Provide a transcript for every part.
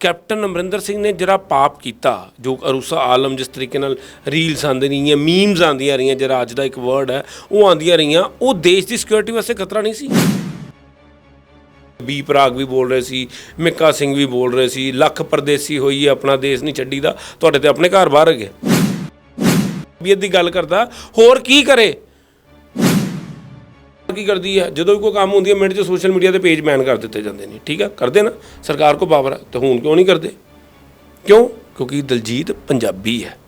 Captain Amarinder Singh ਨੇ ਜਿਹੜਾ ਪਾਪ ਕੀਤਾ, ਜੋ ਅਰੂਸਾ ਆਲਮ ਜਿਸ ਤਰੀਕੇ ਨਾਲ ਰੀਲਸ ਆਉਂਦੇ ਰਹੀਆਂ ਮੀਮਸ ਆਉਂਦੀਆਂ ਰਹੀਆਂ, ਜਿਹੜਾ ਅੱਜ ਦਾ ਇੱਕ ਵਰਡ ਹੈ, ਉਹ ਆਉਂਦੀਆਂ ਰਹੀਆਂ, ਉਹ ਦੇਸ਼ ਦੀ ਸਿਕਿਉਰਿਟੀ ਵਾਸਤੇ ਖਤਰਾ ਨਹੀਂ ਸੀ? ਬੀ ਪ੍ਰਾਗ ਵੀ ਬੋਲ ਰਹੇ ਸੀ, ਮਿੱਕਾ ਸਿੰਘ ਵੀ ਬੋਲ ਰਹੇ ਸੀ, ਲੱਖ ਪਰਦੇਸੀ ਹੋਈ ਹੈ ਆਪਣਾ ਦੇਸ਼ ਨਹੀਂ ਛੱਡੀਦਾ, ਤੁਹਾਡੇ ਤੇ ਆਪਣੇ ਘਰ ਬਾਹਰ ਹੈਗੇ। ਵੀ ਦੀ ਗੱਲ ਕਰਦਾ, ਹੋਰ ਕੀ ਕਰੇ? ਕੀ ਕਰਦੀ ਹੈ? ਜਦੋਂ ਵੀ ਕੋਈ ਕੰਮ ਹੁੰਦੀ ਹੈ, ਮਿੰਟ 'ਚ ਸੋਸ਼ਲ ਮੀਡੀਆ ਤੇ ਪੇਜ ਬੈਨ ਕਰ ਦਿੱਤੇ ਜਾਂਦੇ ਨੇ। ਠੀਕ ਹੈ ਕਰਦੇ ਨਾ। ਸਰਕਾਰ ਕੋ ਪਾਵਰ ਹੈ ਤੇ ਹੁਣ ਕਿਉਂ ਨਹੀਂ ਕਰਦੇ? ਕਿਉਂ? ਕਿਉਂਕਿ ਦਲਜੀਤ ਪੰਜਾਬੀ ਹੈ।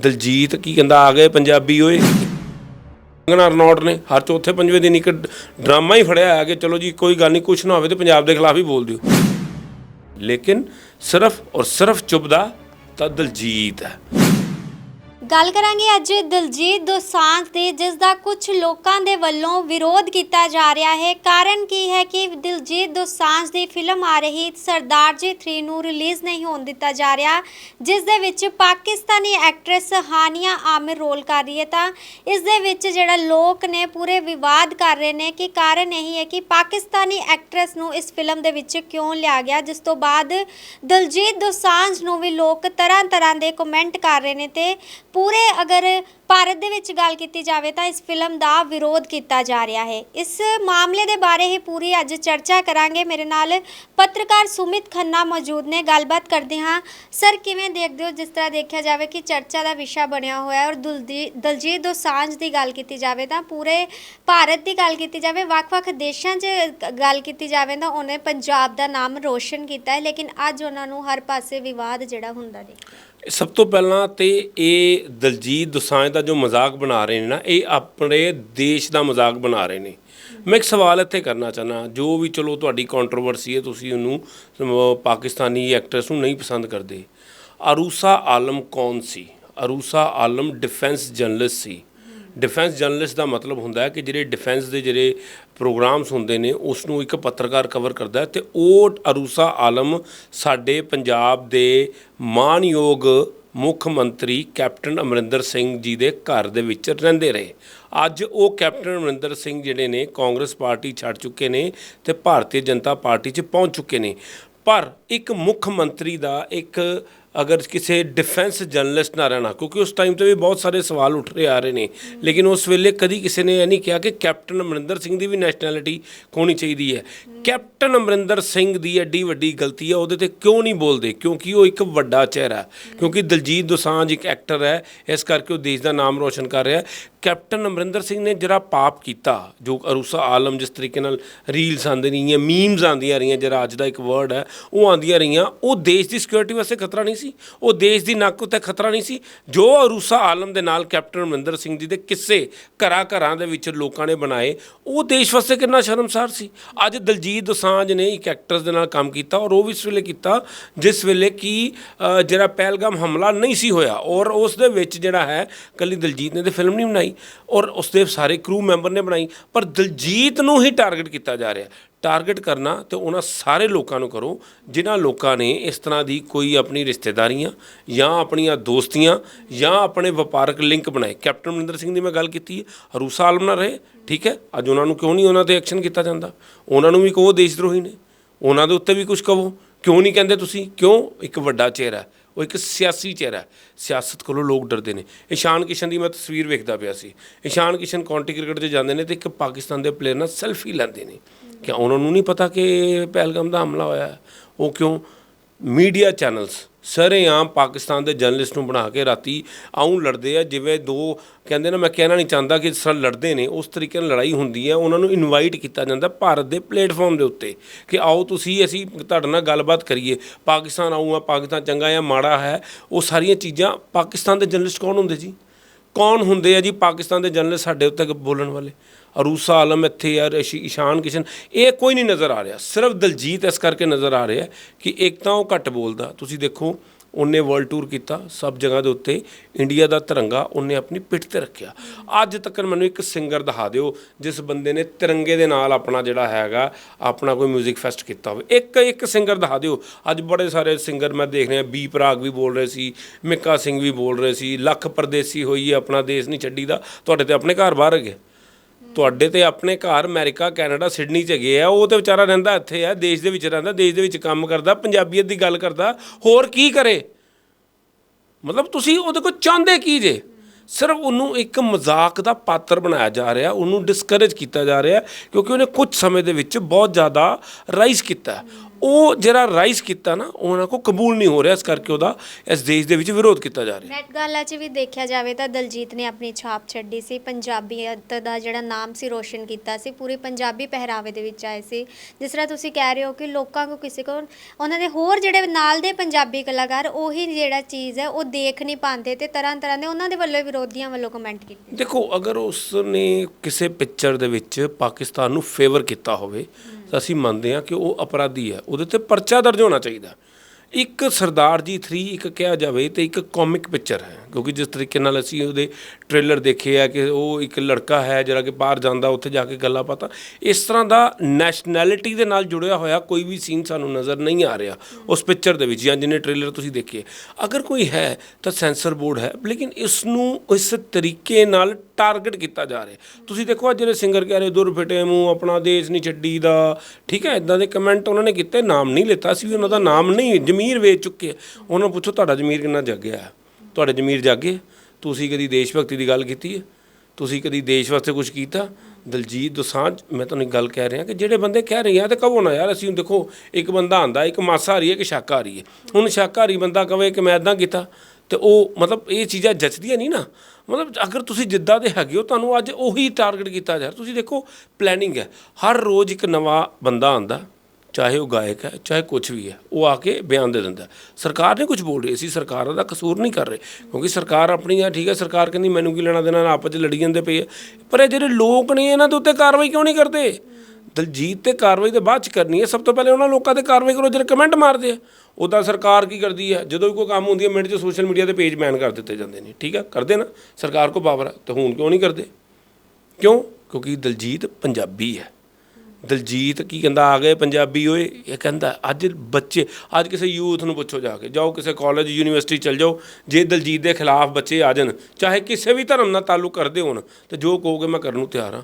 ਦਲਜੀਤ ਕੀ ਕਹਿੰਦਾ, ਆ ਗਏ ਪੰਜਾਬੀ ਓਏ। ਕੰਗਨਾ ਰਣੌਤ ਨੇ ਹਰ ਚੌਥੇ ਪੰਜਵੇਂ ਦਿਨ ਇੱਕ ਡਰਾਮਾ ਹੀ ਫੜਿਆ ਹੈ ਕਿ, ਚਲੋ ਜੀ, ਕੋਈ ਗੱਲ ਨਹੀਂ, ਕੁਛ ਨਾ ਹੋਵੇ ਤੇ ਪੰਜਾਬ ਦੇ ਖਿਲਾਫ ਹੀ ਬੋਲ ਦਿਓ। ਲੇਕਿਨ ਸਿਰਫ ਔਰ ਸਿਰਫ ਚੁੱਪਦਾ ਤਾਂ ਦਲਜੀਤ ਹੈ। ਗੱਲ ਕਰਾਂਗੇ ਅੱਜ ਦਿਲਜੀਤ ਦੋਸਾਂਝ ਦੀ ਜਿਸ ਦਾ ਕੁਝ ਲੋਕਾਂ ਦੇ ਵੱਲੋਂ ਵਿਰੋਧ ਕੀਤਾ ਜਾ ਰਿਹਾ ਹੈ। ਕਾਰਨ ਕੀ ਹੈ ਕਿ ਦਿਲਜੀਤ ਦੋਸਾਂਝ ਦੀ ਫਿਲਮ ਆ ਰਹੀ ਸਰਦਾਰ ਜੀ 3 ਨੂੰ ਰਿਲੀਜ਼ ਨਹੀਂ ਹੋਣ ਦਿੱਤਾ ਜਾ ਰਿਹਾ ਜਿਸ ਦੇ ਵਿੱਚ ਪਾਕਿਸਤਾਨੀ ਐਕਟਰੈਸ ਹਾਨੀਆ ਆਮਿਰ ਰੋਲ ਕਰ ਰਹੀ ਹੈ। ਤਾਂ ਇਸ ਦੇ ਵਿੱਚ ਜਿਹੜਾ ਲੋਕ ਨੇ ਪੂਰੇ ਵਿਵਾਦ ਕਰ ਰਹੇ ਨੇ ਕਿ ਕਾਰਨ ਇਹੀ ਹੈ ਕਿ ਪਾਕਿਸਤਾਨੀ ਐਕਟਰੈਸ ਨੂੰ ਇਸ ਫਿਲਮ ਦੇ ਵਿੱਚ ਕਿਉਂ ਲਿਆ ਗਿਆ, ਜਿਸ ਤੋਂ ਬਾਅਦ ਦਿਲਜੀਤ ਦੋਸਾਂਝ ਨੂੰ ਵੀ ਲੋਕ ਤਰ੍ਹਾਂ ਤਰ੍ਹਾਂ ਦੇ ਕਮੈਂਟ ਕਰ ਰਹੇ ਨੇ ਤੇ ਪੂਰੇ ਅਗਰ ਭਾਰਤ ਦੇ ਵਿੱਚ ਗੱਲ ਕੀਤੀ ਜਾਵੇ ਤਾਂ ਇਸ ਫਿਲਮ ਦਾ ਵਿਰੋਧ ਕੀਤਾ ਜਾ ਰਿਹਾ ਹੈ। ਇਸ ਮਾਮਲੇ ਦੇ ਬਾਰੇ ਹੀ ਪੂਰੀ ਅੱਜ ਚਰਚਾ ਕਰਾਂਗੇ। ਮੇਰੇ ਨਾਲ ਪੱਤਰਕਾਰ ਸੁਮਿਤ ਖੰਨਾ ਮੌਜੂਦ ਨੇ। ਗੱਲਬਾਤ ਕਰਦੇ ਹਾਂ। ਸਰ, ਕਿਵੇਂ ਦੇਖਦੇ ਹੋ? ਜਿਸ ਤਰ੍ਹਾਂ ਦੇਖਿਆ ਜਾਵੇ ਕਿ ਚਰਚਾ ਦਾ ਵਿਸ਼ਾ ਬਣਿਆ ਹੋਇਆ ਹੈ ਔਰ ਦੁਲਦੀ- ਦਲਜੀਤ ਦੋਸਾਂਝ ਦੀ ਗੱਲ ਕੀਤੀ ਜਾਵੇ ਤਾਂ ਪੂਰੇ ਭਾਰਤ ਦੀ ਗੱਲ ਕੀਤੀ ਜਾਵੇ, ਵੱਖ-ਵੱਖ ਦੇਸ਼ਾਂ 'ਚ ਗੱਲ ਕੀਤੀ ਜਾਵੇ ਤਾਂ ਉਹਨੇ ਪੰਜਾਬ ਦਾ ਨਾਮ ਰੋਸ਼ਨ ਕੀਤਾ ਹੈ। ਲੇਕਿਨ ਅੱਜ ਉਹਨਾਂ ਨੂੰ ਹਰ ਪਾਸੇ ਵਿਵਾਦ ਜਿਹੜਾ ਹੁੰਦਾ ਦੇਖਿਆ ਸਭ ਤੋਂ ਪਹਿਲਾਂ ਤੇ ਇਹ ਦਲਜੀਤ ਦੋਸਾਂਝ ਦਾ ਜੋ ਮਜ਼ਾਕ ਬਣਾ ਰਹੇ ਨੇ ਨਾ, ਇਹ ਆਪਣੇ ਦੇਸ਼ ਦਾ ਮਜ਼ਾਕ ਬਣਾ ਰਹੇ ਨੇ। ਮੈਂ ਇੱਕ ਸਵਾਲ ਇੱਥੇ ਕਰਨਾ ਚਾਹਨਾ ਜੋ ਵੀ ਚਲੋ ਤੁਹਾਡੀ ਕੰਟਰੋਵਰਸੀ ਹੈ, ਤੁਸੀਂ ਉਹਨੂੰ ਪਾਕਿਸਤਾਨੀ ਐਕਟਰਸ ਨੂੰ ਨਹੀਂ ਪਸੰਦ ਕਰਦੇ। ਅਰੂਸਾ ਆਲਮ ਕੌਣ ਸੀ? ਅਰੂਸਾ ਆਲਮ ਡਿਫੈਂਸ ਜਰਨਲਿਸਟ ਸੀ। ਡਿਫੈਂਸ ਜਰਨਲਿਸਟ ਦਾ ਮਤਲਬ ਹੁੰਦਾ ਹੈ ਕਿ ਜਿਹੜੇ ਡਿਫੈਂਸ ਦੇ ਜਿਹੜੇ ਪ੍ਰੋਗਰਾਮਸ ਹੁੰਦੇ ਨੇ ਉਸ ਨੂੰ ਇੱਕ ਪੱਤਰਕਾਰ ਕਵਰ ਕਰਦਾ ਹੈ ਤੇ ਉਹ ਅਰੂਸਾ ਆਲਮ ਸਾਡੇ ਪੰਜਾਬ ਦੇ ਮਾਨਯੋਗ ਮੁੱਖ ਮੰਤਰੀ ਕੈਪਟਨ ਅਮਰਿੰਦਰ ਸਿੰਘ ਜੀ ਦੇ ਘਰ ਦੇ ਵਿੱਚ ਰਹਿੰਦੇ ਰਹੇ। ਅੱਜ ਉਹ ਕੈਪਟਨ ਅਮਰਿੰਦਰ ਸਿੰਘ ਜਿਹੜੇ ਨੇ, ਕਾਂਗਰਸ ਪਾਰਟੀ ਛੱਡ ਚੁੱਕੇ ਨੇ ਤੇ ਭਾਰਤੀ ਜਨਤਾ ਪਾਰਟੀ 'ਚ ਪਹੁੰਚ ਚੁੱਕੇ ਨੇ। ਪਰ ਇੱਕ ਮੁੱਖ ਮੰਤਰੀ ਦਾ ਇੱਕ ਅਗਰ ਕਿਸੇ ਡਿਫੈਂਸ ਜਰਨਲਿਸਟ ਨਾ ਰਹਿਣਾ, ਕਿਉਂਕਿ ਉਸ ਟਾਈਮ ਤੇ ਵੀ ਬਹੁਤ ਸਾਰੇ ਸਵਾਲ ਉੱਠ ਰਹੇ ਆ ਰਹੇ ਨੇ, ਲੇਕਿਨ ਉਸ ਵੇਲੇ ਕਦੀ ਕਿਸੇ ਨੇ ਇਹ ਨਹੀਂ ਕਿਹਾ ਕਿ ਕੈਪਟਨ ਅਮਰਿੰਦਰ ਸਿੰਘ ਦੀ ਵੀ ਨੈਸ਼ਨੈਲਿਟੀ ਹੋਣੀ ਚਾਹੀਦੀ ਹੈ। ਕੈਪਟਨ ਅਮਰਿੰਦਰ ਸਿੰਘ ਦੀ ਐਡੀ ਵੱਡੀ ਗਲਤੀ ਹੈ ਉਹਦੇ ਤੇ ਕਿਉਂ ਨਹੀਂ ਬੋਲਦੇ? ਕਿਉਂਕਿ ਉਹ ਇੱਕ ਵੱਡਾ ਚਿਹਰਾ ਕਿਉਂਕਿ ਦਲਜੀਤ ਦੋਸਾਂਝ ਇੱਕ ਐਕਟਰ ਹੈ, ਇਸ ਕਰਕੇ ਉਹ ਦੇਸ਼ ਦਾ ਨਾਮ ਰੋਸ਼ਨ ਕਰ ਰਿਹਾ ਕੈਪਟਨ ਅਮਰਿੰਦਰ ਸਿੰਘ ਨੇ ਜਿਹੜਾ ਪਾਪ ਕੀਤਾ, ਜੋ ਅਰੂਸਾ ਆਲਮ ਜਿਸ ਤਰੀਕੇ ਨਾਲ ਰੀਲਸ ਆਉਂਦੇ ਰਹੀਆਂ ਮੀਮਸ ਆਉਂਦੀਆਂ ਰਹੀਆਂ, ਜਿਹੜਾ ਅੱਜ ਦਾ ਇੱਕ ਵਰਡ ਹੈ, ਉਹ ਆਉਂਦੀਆਂ ਰਹੀਆਂ, ਉਹ ਦੇਸ਼ ਦੀ ਸਿਕਿਉਰਿਟੀ ਵਾਸਤੇ ਖਤਰਾ ਨਹੀਂ ਸੀ? ਉਹ ਦੇਸ਼ ਦੀ ਨੱਕ ਉੱਤੇ ਖਤਰਾ ਨਹੀਂ ਸੀ। ਜੋ ਅਰੂਸਾ ਆਲਮ ਦੇ ਨਾਲ ਕੈਪਟਨ ਅਮਰਿੰਦਰ ਸਿੰਘ ਜੀ ਦੇ ਕਿੱਸੇ ਘਰਾਂ ਘਰਾਂ ਦੇ ਵਿੱਚ ਲੋਕਾਂ ਨੇ ਬਣਾਏ, ਉਹ ਦੇਸ਼ ਵਾਸਤੇ ਕਿੰਨਾ ਸ਼ਰਮਸਾਰ ਸੀ। ਅੱਜ ਦਲਜੀਤ ਦੋਸਾਂਝ ਨੇ ਇੱਕ ਐਕਟਰਸ ਦੇ ਨਾਲ ਕੰਮ ਕੀਤਾ ਔਰ ਉਹ ਵੀ ਇਸ ਵੇਲੇ ਕੀਤਾ, ਜਿਸ ਵੇਲੇ ਕਿ ਜਿਹੜਾ ਪਹਿਲਗਾਮ ਹਮਲਾ ਨਹੀਂ ਸੀ ਹੋਇਆ ਔਰ ਉਸ ਦੇ ਵਿੱਚ ਜਿਹੜਾ ਹੈ, ਕੱਲੀ ਦਲਜੀਤ ਨੇ ਤੇ ਫਿਲਮ ਨਹੀਂ ਬਣਾਈ ਔਰ ਉਸ ਦੇ ਸਾਰੇ ਕਰੂ ਮੈਂਬਰ ਨੇ ਬਣਾਈ। ਪਰ ਦਲਜੀਤ ਨੂੰ ਹੀ ਟਾਰਗੇਟ ਕੀਤਾ ਜਾ ਰਿਹਾ। ਟਾਰਗੇਟ ਕਰਨਾ ਤੇ ਉਹਨਾਂ ਸਾਰੇ ਲੋਕਾਂ ਨੂੰ ਕਰੋ, ਜਿਨ੍ਹਾਂ ਲੋਕਾਂ ਨੇ ਇਸ ਤਰ੍ਹਾਂ ਦੀ ਕੋਈ ਆਪਣੀ ਰਿਸ਼ਤੇਦਾਰੀਆਂ ਜਾਂ ਆਪਣੀਆਂ ਦੋਸਤੀਆਂ ਜਾਂ ਆਪਣੇ ਵਪਾਰਕ ਲਿੰਕ ਬਣਾਏ। ਕੈਪਟਨ ਅਮਰਿੰਦਰ ਸਿੰਘ ਦੀ ਮੈਂ ਗੱਲ ਕੀਤੀ ਹੈ, ਰੂਸਾ ਆਲਮ ਨਾਲ ਰਹੇ, ਠੀਕ ਹੈ? ਅੱਜ ਉਹਨਾਂ ਨੂੰ ਕਿਉਂ ਨਹੀਂ ਉਹਨਾਂ ਤੇ ਐਕਸ਼ਨ ਕੀਤਾ ਜਾਂਦਾ? ਉਹਨਾਂ ਨੂੰ ਵੀ ਕਹੋ ਦੇਸ਼ ਦਰੋਹੀ ਨੇ। ਉਹਨਾਂ ਦੇ ਉੱਤੇ ਵੀ ਕੁਝ ਕਹੋ। ਕਿਉਂ ਨਹੀਂ ਕਹਿੰਦੇ ਤੁਸੀਂ? ਕਿਉਂ? ਇੱਕ ਵੱਡਾ ਚਿਹਰਾ ਉਹ ਇੱਕ ਸਿਆਸੀ ਚਿਹਰਾ ਸਿਆਸਤ ਕੋਲੋਂ ਲੋਕ ਡਰਦੇ ਨੇ। ਇਸ਼ਾਨ ਕਿਸ਼ਨ ਦੀ ਮੈਂ ਤਸਵੀਰ ਵੇਖਦਾ ਪਿਆ ਸੀ। ਇਸ਼ਾਨ ਕਿਸ਼ਨ ਕਾਉਂਟੀ ਕ੍ਰਿਕਟ 'ਤੇ ਜਾਂਦੇ ਨੇ ਤੇ ਇੱਕ ਪਾਕਿਸਤਾਨ ਦੇ ਪਲੇਅਰ ਨਾਲ ਸੈਲਫੀ ਲੈਂਦੇ ਨੇ। ਕਿ ਉਹਨਾਂ ਨੂੰ ਨਹੀਂ ਪਤਾ ਕਿ ਪਹਿਲਗਾਮ ਦਾ ਹਮਲਾ ਹੋਇਆ। ਉਹ ਕਿਉਂ? ਮੀਡੀਆ ਚੈਨਲਸ ਸਰੇਆਮ ਪਾਕਿਸਤਾਨ ਦੇ ਜਰਨਲਿਸਟ ਨੂੰ ਬਣਾ ਕੇ ਰਾਤੀ ਆਉਂ ਲੜਦੇ ਆ, ਜਿਵੇਂ ਦੋ ਕਹਿੰਦੇ ਨਾ, ਮੈਂ ਕਹਿਣਾ ਨਹੀਂ ਚਾਹੁੰਦਾ ਕਿ ਸਰ ਲੜਦੇ ਨੇ, ਉਸ ਤਰੀਕੇ ਨਾਲ ਲੜਾਈ ਹੁੰਦੀ ਹੈ ਉਹਨਾਂ ਨੂੰ ਇਨਵਾਈਟ ਕੀਤਾ ਜਾਂਦਾ ਭਾਰਤ ਦੇ ਪਲੇਟਫਾਰਮ ਦੇ ਉੱਤੇ ਕਿ ਆਓ ਤੁਸੀਂ ਅਸੀਂ ਤੁਹਾਡੇ ਨਾਲ ਗੱਲਬਾਤ ਕਰੀਏ। ਪਾਕਿਸਤਾਨ ਆਊਗਾ ਪਾਕਿਸਤਾਨ ਚੰਗਾ ਜਾਂ ਮਾੜਾ ਹੈ। ਉਹ ਸਾਰੀਆਂ ਚੀਜ਼ਾਂ ਪਾਕਿਸਤਾਨ ਦੇ ਜਰਨਲਿਸਟ ਕੌਣ ਹੁੰਦੇ ਜੀ? ਕੌਣ ਹੁੰਦੇ ਆ ਜੀ ਪਾਕਿਸਤਾਨ ਦੇ ਜਰਨਲਿਸਟ ਸਾਡੇ ਉੱਤੇ ਬੋਲਣ ਵਾਲੇ? ਅਰੂਸਾ ਆਲਮ ਇੱਥੇ ਯਾਰ ਇਸ਼- ਇਸ਼ਾਨ ਕਿਸ਼ਨ ਇਹ ਕੋਈ ਨਹੀਂ ਨਜ਼ਰ ਆ ਰਿਹਾ ਸਿਰਫ ਦਲਜੀਤ ਇਸ ਕਰਕੇ ਨਜ਼ਰ ਆ ਰਿਹਾ ਕਿ ਇੱਕ ਤਾਂ ਉਹ ਘੱਟ ਬੋਲਦਾ ਤੁਸੀਂ ਦੇਖੋ ਉਹਨੇ ਵਰਲਡ ਟੂਰ ਕੀਤਾ ਸਭ ਜਗ੍ਹਾ ਦੇ ਉੱਤੇ ਇੰਡੀਆ ਦਾ ਤਿਰੰਗਾ ਉਹਨੇ ਆਪਣੀ ਪਿੱਠ ਤੇ ਰੱਖਿਆ ਅੱਜ ਤੱਕ ਮੈਨੂੰ ਇੱਕ ਸਿੰਗਰ ਦਿਖਾ ਦਿਓ ਜਿਸ ਬੰਦੇ ਨੇ ਤਿਰੰਗੇ ਦੇ ਨਾਲ ਆਪਣਾ ਜਿਹੜਾ ਹੈਗਾ ਆਪਣਾ ਕੋਈ 뮤직 ਫੈਸਟ ਕੀਤਾ ਹੋਵੇ ਇੱਕ ਇੱਕ ਸਿੰਗਰ ਦਿਖਾ ਦਿਓ ਅੱਜ ਬੜੇ ਸਾਰੇ ਸਿੰਗਰ ਮੈਂ ਦੇਖ ਰਿਹਾ ਬੀ ਪ੍ਰਾਗ ਵੀ ਬੋਲ ਰਹੇ ਸੀ ਮਿੱਕਾ ਸਿੰਘ ਵੀ ਬੋਲ ਰਹੇ ਸੀ ਲੱਖ ਪਰਦੇਸੀ ਹੋਈ ਆਪਣਾ ਦੇਸ਼ ਨਹੀਂ ਛੱਡੀਦਾ ਤੁਹਾਡੇ ਤੇ ਆਪਣੇ ਘਰ ਬਾਹਰ ਗਿਆ ਤੁਹਾਡੇ ਤੇ ਆਪਣੇ ਘਰ ਅਮਰੀਕਾ, ਕੈਨੇਡਾ, ਸਿਡਨੀ ਚ ਗਏ ਆ, ਉਹ ਤੇ ਵਿਚਾਰਾ ਰਹਿੰਦਾ ਇੱਥੇ ਆ, ਦੇਸ਼ ਦੇ ਵਿੱਚ ਰਹਿੰਦਾ, ਦੇਸ਼ ਦੇ ਵਿੱਚ ਕੰਮ ਕਰਦਾ, ਪੰਜਾਬੀਅਤ ਦੀ ਗੱਲ ਕਰਦਾ, ਹੋਰ ਕੀ ਕਰੇ? ਮਤਲਬ ਤੁਸੀਂ ਉਹਦੇ ਕੋਲ ਚਾਹੁੰਦੇ ਕੀ ਜੇ? ਸਿਰਫ ਉਹਨੂੰ ਇੱਕ ਮਜ਼ਾਕ ਦਾ ਪਾਤਰ ਬਣਾਇਆ ਜਾ ਰਿਹਾ, ਉਹਨੂੰ ਡਿਸਕਰੇਜ ਕੀਤਾ ਜਾ ਰਿਹਾ, ਕਿਉਂਕਿ ਉਹਨੇ ਕੁਝ ਸਮੇਂ ਦੇ ਵਿੱਚ ਬਹੁਤ ਜ਼ਿਆਦਾ ਰਾਈਜ਼ ਕੀਤਾ। ਉਹ ਜਿਹੜਾ ਰਾਈਜ਼ ਕੀਤਾ ਨਾ ਉਹਨਾਂ ਕੋ ਕਬੂਲ ਨਹੀਂ ਹੋ ਰਿਹਾ ਇਸ ਕਰਕੇ ਉਹਦਾ ਇਸ ਦੇਸ਼ ਦੇ ਵਿੱਚ ਵਿਰੋਧ ਕੀਤਾ ਜਾ ਰਿਹਾ। ਨੈਟ ਗਾਲਾ 'ਚ ਵੀ ਦੇਖਿਆ ਜਾਵੇ ਤਾਂ ਦਲਜੀਤ ਨੇ ਆਪਣੀ ਛਾਪ ਛੱਡੀ ਸੀ ਪੰਜਾਬੀਅਤ ਦਾ ਜਿਹੜਾ ਨਾਮ ਸੀ ਰੋਸ਼ਨ ਕੀਤਾ ਸੀ ਪੂਰੀ ਪੰਜਾਬੀ ਪਹਿਰਾਵੇ ਦੇ ਵਿੱਚ ਆਏ ਸੀ। ਜਿਸ ਤਰ੍ਹਾਂ ਤੁਸੀਂ ਕਹਿ ਰਹੇ ਹੋ ਕਿ ਲੋਕਾਂ ਕੋ ਕਿਸੇ ਕੋ ਉਹਨਾਂ ਦੇ ਹੋਰ ਜਿਹੜੇ ਨਾਲ ਦੇ ਪੰਜਾਬੀ ਕਲਾਕਾਰ ਉਹੀ ਜਿਹੜਾ ਚੀਜ਼ ਹੈ ਉਹ ਦੇਖ ਨਹੀਂ ਪਾਉਂਦੇ ਤੇ ਤਰ੍ਹਾਂ ਤਰ੍ਹਾਂ ਦੇ ਉਹਨਾਂ ਦੇ ਵੱਲੋਂ ਵਿਰੋਧੀਆਂ ਵੱਲੋਂ ਕਮੈਂਟ ਕੀਤੇ। ਦੇਖੋ ਅਗਰ ਉਸ ਨੇ ਕਿਸੇ ਪਿਕਚਰ ਦੇ ਵਿੱਚ ਪਾਕਿਸਤਾਨ ਨੂੰ ਫੇਵਰ ਕੀਤਾ ਹੋਵੇ ਤਾਂ ਅਸੀਂ ਮੰਨਦੇ ਹਾਂ ਕਿ ਉਹ ਅਪਰਾਧੀ ਹੈ, ਉਹਦੇ ਤੇ ਪਰਚਾ ਦਰਜ ਹੋਣਾ ਚਾਹੀਦਾ। ਇੱਕ ਸਰਦਾਰ ਜੀ 3 ਇੱਕ ਕਿਹਾ ਜਾਵੇ ਤੇ ਇੱਕ ਕਾਮਿਕ ਪਿਕਚਰ ਹੈ। ਕਿਉਂਕਿ ਜਿਸ ਤਰੀਕੇ ਨਾਲ ਅਸੀਂ ਉਹਦੇ ਟ੍ਰੇਲਰ ਦੇਖੇ ਆ ਕਿ ਉਹ ਇੱਕ ਲੜਕਾ ਹੈ ਜਿਹੜਾ ਕਿ ਬਾਹਰ ਜਾਂਦਾ, ਉੱਥੇ ਜਾ ਕੇ ਗੱਲਾਂ ਪਤਾ ਇਸ ਤਰ੍ਹਾਂ ਦਾ ਨੈਸ਼ਨੈਲਿਟੀ ਦੇ ਨਾਲ ਜੁੜਿਆ ਹੋਇਆ ਕੋਈ ਵੀ ਸੀਨ ਸਾਨੂੰ ਨਜ਼ਰ ਨਹੀਂ ਆ ਰਿਹਾ ਉਸ ਪਿਕਚਰ ਦੇ ਵਿੱਚ ਜਾਂ ਜਿਹਨੇ ਟ੍ਰੇਲਰ ਤੁਸੀਂ ਦੇਖੇ ਅਗਰ ਕੋਈ ਹੈ ਤਾਂ ਸੈਂਸਰ ਬੋਰਡ ਹੈ, ਲੇਕਿਨ ਇਸ ਨੂੰ ਇਸ ਤਰੀਕੇ ਨਾਲ ਟਾਰਗੇਟ ਕੀਤਾ ਜਾ ਰਿਹਾ। ਤੁਸੀਂ ਦੇਖੋ ਅੱਜ ਜਿਹੜੇ ਸਿੰਗਰ ਕਹਿ ਰਹੇ, ਦੁਰ ਫਿਟੇ ਮੂੰਹ, ਆਪਣਾ ਦੇਸ਼ ਨਹੀਂ ਛੱਡੀ ਦਾ। ਠੀਕ ਹੈ ਇਦਾਂ ਦੇ ਕਮੈਂਟ ਉਹਨਾਂ ਨੇ ਕੀਤੇ, ਨਾਮ ਨਹੀਂ ਲਿੱਤਾ ਸੀ ਵੀ ਉਹਨਾਂ ਦਾ ਨਾਮ ਨਹੀਂ ਜ਼ਮੀਰ ਵੇਚ ਚੁੱਕੇ ਉਹਨਾਂ ਨੂੰ ਪੁੱਛੋ ਤੁਹਾਡਾ ਜ਼ਮੀਰ ਕਿੰਨਾ ਜਾਗਿਆ ਹੈ? ਤੁਹਾਡੇ ਜ਼ਮੀਰ ਜਾਗੇ, ਤੁਸੀਂ ਕਦੀ ਦੇਸ਼ ਭਗਤੀ ਦੀ ਗੱਲ ਕੀਤੀ ਹੈ? ਤੁਸੀਂ ਕਦੀ ਦੇਸ਼ ਵਾਸਤੇ ਕੁਝ ਕੀਤਾ? ਦਲਜੀਤ ਦੋਸਾਂਝ, ਮੈਂ ਤੁਹਾਨੂੰ ਇੱਕ ਗੱਲ ਕਹਿ ਰਿਹਾ ਕਿ ਜਿਹੜੇ ਬੰਦੇ ਕਹਿ ਰਹੇ ਆ ਤੇ ਕਹੋ ਨਾ ਯਾਰ, ਅਸੀਂ ਹੁਣ ਦੇਖੋ, ਇੱਕ ਬੰਦਾ ਆਂਦਾ, ਇੱਕ ਮਾਸਾਹਾਰੀ ਹੈ ਕਿ ਸ਼ਾਕਾਹਾਰੀ ਹੈ। ਹੁਣ ਸ਼ਾਕਾਹਾਰੀ ਬੰਦਾ ਕਵੇ ਕਿ ਮੈਂ ਇਦਾਂ ਕੀਤਾ, ਤੇ ਉਹ ਮਤਲਬ ਇਹ ਚੀਜ਼ਾਂ ਜੱਚਦੀਆਂ ਨਹੀਂ ਨਾ। ਮਤਲਬ ਅਗਰ ਤੁਸੀਂ ਜਿੱਦਾਂ ਦੇ ਹੈਗੇ ਹੋ, ਤੁਹਾਨੂੰ ਅੱਜ ਉਹੀ ਟਾਰਗੇਟ ਕੀਤਾ ਜਾ ਰਿਹਾ। ਤੁਸੀਂ ਦੇਖੋ ਪਲੈਨਿੰਗ ਹੈ। ਹਰ ਰੋਜ਼ ਇੱਕ ਨਵਾਂ ਬੰਦਾ ਆਂਦਾ ਚਾਹੇ ਉਹ ਗਾਇਕ ਹੈ, ਚਾਹੇ ਕੁਝ ਵੀ ਹੈ, ਉਹ ਆ ਕੇ ਬਿਆਨ ਦੇ ਦਿੰਦਾ ਸਰਕਾਰ ਨੇ ਕੁਝ ਬੋਲ ਰਹੀ ਸੀ, ਸਰਕਾਰ ਦਾ ਕਸੂਰ ਨਹੀਂ ਕਰ ਰਹੇ, ਕਿਉਂਕਿ ਸਰਕਾਰ ਆਪਣੀ ਆ ਠੀਕ ਹੈ, ਸਰਕਾਰ ਕਹਿੰਦੀ ਮੈਨੂੰ ਕੀ ਲੈਣਾ ਦੇਣਾ, ਆਪਸ ਚ ਲੜੀ ਜਾਂਦੇ ਪਏ ਆ। ਪਰ ਇਹ ਜਿਹੜੇ ਲੋਕ ਨੇ, ਇਹਨਾਂ ਦੇ ਉੱਤੇ ਕਾਰਵਾਈ ਕਿਉਂ ਨਹੀਂ ਕਰਦੇ? ਦਲਜੀਤ ਤੇ ਕਾਰਵਾਈ ਤੇ ਬਾਅਦ ਚ ਕਰਨੀ ਹੈ, ਸਭ ਤੋਂ ਪਹਿਲੇ ਉਹਨਾਂ ਲੋਕਾਂ ਤੇ ਕਾਰਵਾਈ ਕਰੋ, ਜਿਹੜੇ ਕਮੈਂਟ ਮਾਰਦੇ ਆ। ਉਹਦਾ ਸਰਕਾਰ ਕੀ ਕਰਦੀ ਹੈ, ਜਦੋਂ ਵੀ ਕੋਈ ਕੰਮ ਹੁੰਦੀ ਹੈ, ਮਿੰਟ ਚ ਸੋਸ਼ਲ ਮੀਡੀਆ ਤੇ ਪੇਜ ਬੈਨ ਕਰ ਦਿੱਤੇ ਜਾਂਦੇ ਨੇ, ਠੀਕ ਹੈ, ਕਰਦੇ ਨਾ, ਸਰਕਾਰ ਕੋ ਪਾਵਰ ਹੈ, ਤੇ ਹੁਣ ਕਿਉਂ ਨਹੀਂ ਕਰਦੇ? ਕਿਉਂ? ਕਿਉਂਕਿ ਦਲਜੀਤ ਪੰਜਾਬੀ ਹੈ। ਦਲਜੀਤ ਕੀ ਕਹਿੰਦਾ, ਆ ਗਏ ਪੰਜਾਬੀ ਓਏ। ਇਹ ਕਹਿੰਦਾ, ਅੱਜ ਬੱਚੇ, ਅੱਜ ਕਿਸੇ ਯੂਥ ਨੂੰ ਪੁੱਛੋ ਜਾ ਕੇ, ਜਾਓ ਕਿਸੇ ਕਾਲਜ ਯੂਨੀਵਰਸਿਟੀ ਚਲ ਜਾਓ, ਜੇ ਦਲਜੀਤ ਦੇ ਖਿਲਾਫ ਬੱਚੇ ਆ ਜਾਣ, ਚਾਹੇ ਕਿਸੇ ਵੀ ਧਰਮ ਨਾਲ ਤਾਲੁਕ ਕਰਦੇ ਹੋਣ, ਤੇ ਜੋ ਕਹੋਗੇ ਮੈਂ ਕਰਨ ਨੂੰ ਤਿਆਰ ਹਾਂ।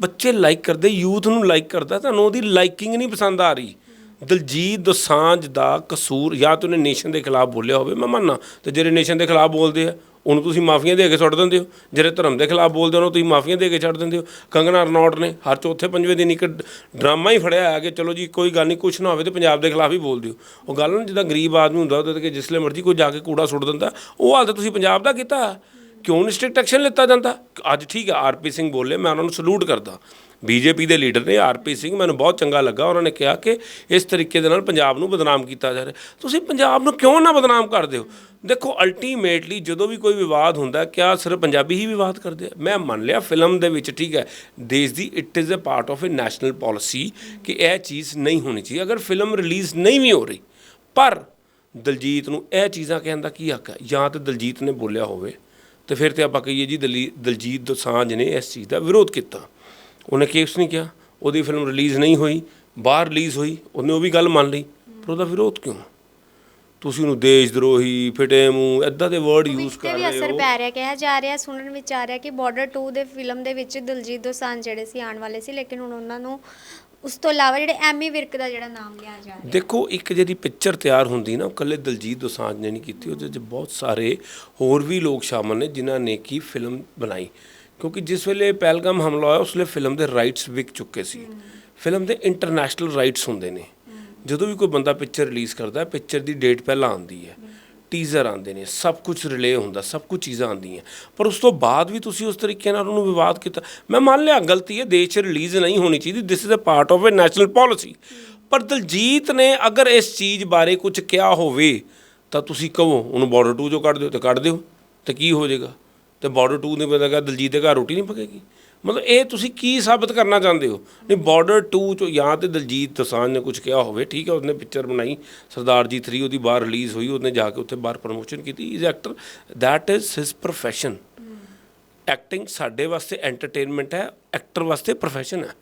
ਬੱਚੇ ਲਾਈਕ ਕਰਦੇ, ਯੂਥ ਨੂੰ ਲਾਈਕ ਕਰਦਾ, ਤੁਹਾਨੂੰ ਉਹਦੀ ਲਾਈਕਿੰਗ ਨਹੀਂ ਪਸੰਦ ਆ ਰਹੀ। ਦਲਜੀਤ ਦੋਸਾਂਝ ਦਾ ਕਸੂਰ, ਜਾਂ ਤਾਂ ਉਹਨੇ ਨੇਸ਼ਨ ਦੇ ਖਿਲਾਫ ਬੋਲਿਆ ਹੋਵੇ, ਮੈਂ ਮੰਨਣਾ ਤੇ ਜਿਹੜੇ ਨੇਸ਼ਨ ਦੇ ਖਿਲਾਫ ਬੋਲਦੇ ਆ, ਉਹਨੂੰ ਤੁਸੀਂ ਮਾਫੀਆਂ ਦੇ ਕੇ ਛੱਡ ਦਿੰਦੇ ਹੋ। ਜਿਹੜੇ ਧਰਮ ਦੇ ਖਿਲਾਫ ਬੋਲਦੇ ਉਹਨੂੰ ਤੁਸੀਂ ਮਾਫੀਆਂ ਦੇ ਕੇ ਛੱਡ ਦਿੰਦੇ ਹੋ। ਕੰਗਨਾ ਰਣੌਟ ਨੇ ਹਰ ਚੌਥੇ ਪੰਜਵੇਂ ਦਿਨ ਇੱਕ ਡਰਾਮਾ ਹੀ ਫੜਿਆ ਆ ਕਿ ਚਲੋ ਜੀ, ਕੋਈ ਗੱਲ ਨਹੀਂ, ਕੁਛ ਨਾ ਹੋਵੇ ਤੇ ਪੰਜਾਬ ਦੇ ਖਿਲਾਫ ਹੀ ਬੋਲ ਦਿਓ ਉਹ ਗੱਲ ਨਾ ਜਿੱਦਾਂ ਗਰੀਬ ਆਦਮੀ ਹੁੰਦਾ, ਉਹਦੇ ਤੇ ਜਿਸਲੇ ਮਰਜ਼ੀ ਕੋਈ ਜਾ ਕੇ ਕੂੜਾ ਸੁੱਟ ਦਿੰਦਾ, ਉਹ ਹਾਲ ਤਾਂ ਤੁਸੀਂ ਪੰਜਾਬ ਦਾ ਕੀਤਾ। ਕਿਉਂ ਨਹੀਂ ਸਟ੍ਰਿਕਟ ਐਕਸ਼ਨ ਲਿੱਤਾ ਜਾਂਦਾ? ਅੱਜ ਠੀਕ ਹੈ, ਆਰਪੀ ਸਿੰਘ ਬੋਲੇ, ਮੈਂ ਉਹਨਾਂ ਨੂੰ ਸਲੂਟ ਕਰਦਾ। ਬੀਜੇਪੀ ਦੇ ਲੀਡਰ ਨੇ ਆਰਪੀ ਸਿੰਘ, ਮੈਨੂੰ ਬਹੁਤ ਚੰਗਾ ਲੱਗਾ। ਉਹਨਾਂ ਨੇ ਕਿਹਾ ਕਿ ਇਸ ਤਰੀਕੇ ਦੇ ਨਾਲ ਪੰਜਾਬ ਨੂੰ ਬਦਨਾਮ ਕੀਤਾ ਜਾ ਰਿਹਾ। ਤੁਸੀਂ ਪੰਜਾਬ ਨੂੰ ਕਿਉਂ ਨਾ ਬਦਨਾਮ ਕਰਦੇ ਹੋ? ਦੇਖੋ ਅਲਟੀਮੇਟਲੀ ਜਦੋਂ ਵੀ ਕੋਈ ਵਿਵਾਦ ਹੁੰਦਾ, ਕਿਆ ਸਿਰਫ ਪੰਜਾਬੀ ਹੀ ਵਿਵਾਦ ਕਰਦੇ ਆ? ਮੈਂ ਮੰਨ ਲਿਆ ਫਿਲਮ ਦੇ ਵਿੱਚ, ਠੀਕ ਹੈ, ਦੇਸ਼ ਦੀ it is a part of a national policy ਕਿ ਇਹ ਚੀਜ਼ ਨਹੀਂ ਹੋਣੀ ਚਾਹੀਦੀ। ਅਗਰ ਫਿਲਮ ਰਿਲੀਜ਼ ਨਹੀਂ ਵੀ ਹੋ ਰਹੀ, ਪਰ ਦਲਜੀਤ ਨੂੰ ਇਹ ਚੀਜ਼ਾਂ ਕਹਿਣ ਦਾ ਕੀ ਹੱਕ ਹੈ? ਜਾਂ ਤੇ ਦਲਜੀਤ ਨੇ ਬੋਲਿਆ ਹੋਵੇ, ਤੇ ਫਿਰ ਤੇ ਆਪਾਂ ਕਹੀਏ ਜੀ ਦਲੀ- ਦਲਜੀਤ ਦੋਸਾਂਝ ਨੇ ਇਸ ਚੀਜ਼ ਦਾ ਵਿਰੋਧ ਕੀਤਾ। ਉਹਨੇ ਕੇਸ ਨਹੀਂ ਕਿਹਾ ਉਹਦੀ ਫਿਲਮ ਰਿਲੀਜ਼ ਨਹੀਂ ਹੋਈ ਬਾਹਰ ਰਿਲੀਜ਼ ਹੋਈ ਉਹਨੇ ਉਹ ਵੀ ਗੱਲ ਮੰਨ ਲਈ। ਪਰ ਉਹਦਾ ਵਿਰੋਧ ਕਿਉਂ? ਤੁਸੀਂ ਉਹਨੂੰ ਦੇਸ਼ ਦਰੋਹੀ ਫਿਟੇ ਮੂੰਹ ਐਦਾਂ ਦੇ ਵਰਡ ਯੂਜ਼ ਕਰ ਵੀ ਰਹੇ ਅਸਰ ਹੋ। ਪੈ ਰਿਹਾ ਕਿਹਾ ਜਾ ਰਿਹਾ ਸੁਣਨ ਵਿੱਚ ਆ ਰਿਹਾ ਕਿ ਬਾਰਡਰ 2 ਦੇ ਫਿਲਮ ਦੇ ਵਿੱਚ ਦਿਲਜੀਤ ਦੋਸਾਂਝ ਜਿਹੜੇ ਸੀ ਆਉਣ ਵਾਲੇ ਸੀ ਲੇਕਿਨ ਹੁਣ ਉਹਨਾਂ ਨੂੰ ਉਸ ਤੋਂ ਇਲਾਵਾ ਜਿਹੜੇ ਐਮੀ ਵਿਰਕ ਦਾ ਜਿਹੜਾ ਨਾਮ ਲਿਆ ਜਾ ਰਿਹਾ। ਦੇਖੋ ਇੱਕ ਜਿਹੜੀ ਪਿਕਚਰ ਤਿਆਰ ਹੁੰਦੀ ਨਾ ਉਹ ਇਕੱਲੇ ਦਲਜੀਤ ਦੋਸਾਂਝ ਨੇ ਨਹੀਂ ਕੀਤੀ ਉਹਦੇ 'ਚ ਬਹੁਤ ਸਾਰੇ ਹੋਰ ਵੀ ਲੋਕ ਸ਼ਾਮਲ ਨੇ ਜਿਨ੍ਹਾਂ ਨੇ ਕੀ ਫਿਲਮ ਬਣਾਈ। ਕਿਉਂਕਿ ਜਿਸ ਵੇਲੇ ਪਹਿਲਗਾਮ ਹਮਲਾ ਹੋਇਆ ਉਸ ਵੇਲੇ ਫਿਲਮ ਦੇ ਰਾਈਟਸ ਵਿਕ ਚੁੱਕੇ ਸੀ। ਫਿਲਮ ਦੇ ਇੰਟਰਨੈਸ਼ਨਲ ਰਾਈਟਸ ਹੁੰਦੇ ਨੇ। ਜਦੋਂ ਵੀ ਕੋਈ ਬੰਦਾ ਪਿਕਚਰ ਰਿਲੀਜ਼ ਕਰਦਾ ਹੈ ਪਿਕਚਰ ਦੀ ਡੇਟ ਪਹਿਲਾਂ ਆਉਂਦੀ ਹੈ। ਟੀਜ਼ਰ ਆਉਂਦੇ ਨੇ ਸਭ ਕੁਝ ਰਿਲੇ ਹੁੰਦਾ ਸਭ ਕੁਝ ਚੀਜ਼ਾਂ ਆਉਂਦੀਆਂ। ਪਰ ਉਸ ਤੋਂ ਬਾਅਦ ਵੀ ਤੁਸੀਂ ਉਸ ਤਰੀਕੇ ਨਾਲ ਉਹਨੂੰ ਵਿਵਾਦ ਕੀਤਾ। ਮੈਂ ਮੰਨ ਲਿਆ ਗਲਤੀ ਹੈ ਦੇਸ਼ 'ਚ ਰਿਲੀਜ਼ ਨਹੀਂ ਹੋਣੀ ਚਾਹੀਦੀ। This is a part of a national policy ਪਰ ਦਲਜੀਤ ਨੇ ਅਗਰ ਇਸ ਚੀਜ਼ ਬਾਰੇ ਕੁਝ ਕਿਹਾ ਹੋਵੇ ਤਾਂ ਤੁਸੀਂ ਕਹੋ ਉਹਨੂੰ ਬਾਰਡਰ 2 ਚੋਂ ਕੱਢ ਦਿਓ ਤੇ ਕੱਢ ਦਿਓ ਤੇ ਕੀ ਹੋ ਜਾਏਗਾ? ਤੇ ਬਾਰਡਰ 2 ਨੇ ਬੰਦਾ ਕਹਾ ਦਲਜੀਤ ਦੇ ਘਰ ਰੋਟੀ ਨਹੀਂ ਪਕੇਗੀ। ਮਤਲਬ ਇਹ ਤੁਸੀਂ ਕੀ ਸਾਬਤ ਕਰਨਾ ਚਾਹੁੰਦੇ ਹੋ? ਨਹੀਂ ਬਾਰਡਰ 2 ਚੋਂ ਜਾਂ ਤੇ ਦਲਜੀਤ ਦਸਾਂਝ ਨੇ ਕੁਝ ਕਿਹਾ ਹੋਵੇ, ਠੀਕ ਹੈ, ਉਹਨੇ ਪਿਕਚਰ ਬਣਾਈ, ਸਰਦਾਰ ਜੀ 3 ਉਹਦੀ ਬਾਹਰ ਰਿਲੀਜ਼ ਹੋਈ, ਉਹਨੇ ਜਾ ਕੇ ਉੱਥੇ ਬਾਹਰ ਪ੍ਰਮੋਸ਼ਨ ਕੀਤੀ is actor that is his profession. Acting ਸਾਡੇ ਵਾਸਤੇ ਐਂਟਰਟੇਨਮੈਂਟ ਹੈ ਐਕਟਰ ਵਾਸਤੇ profession ਹੈ।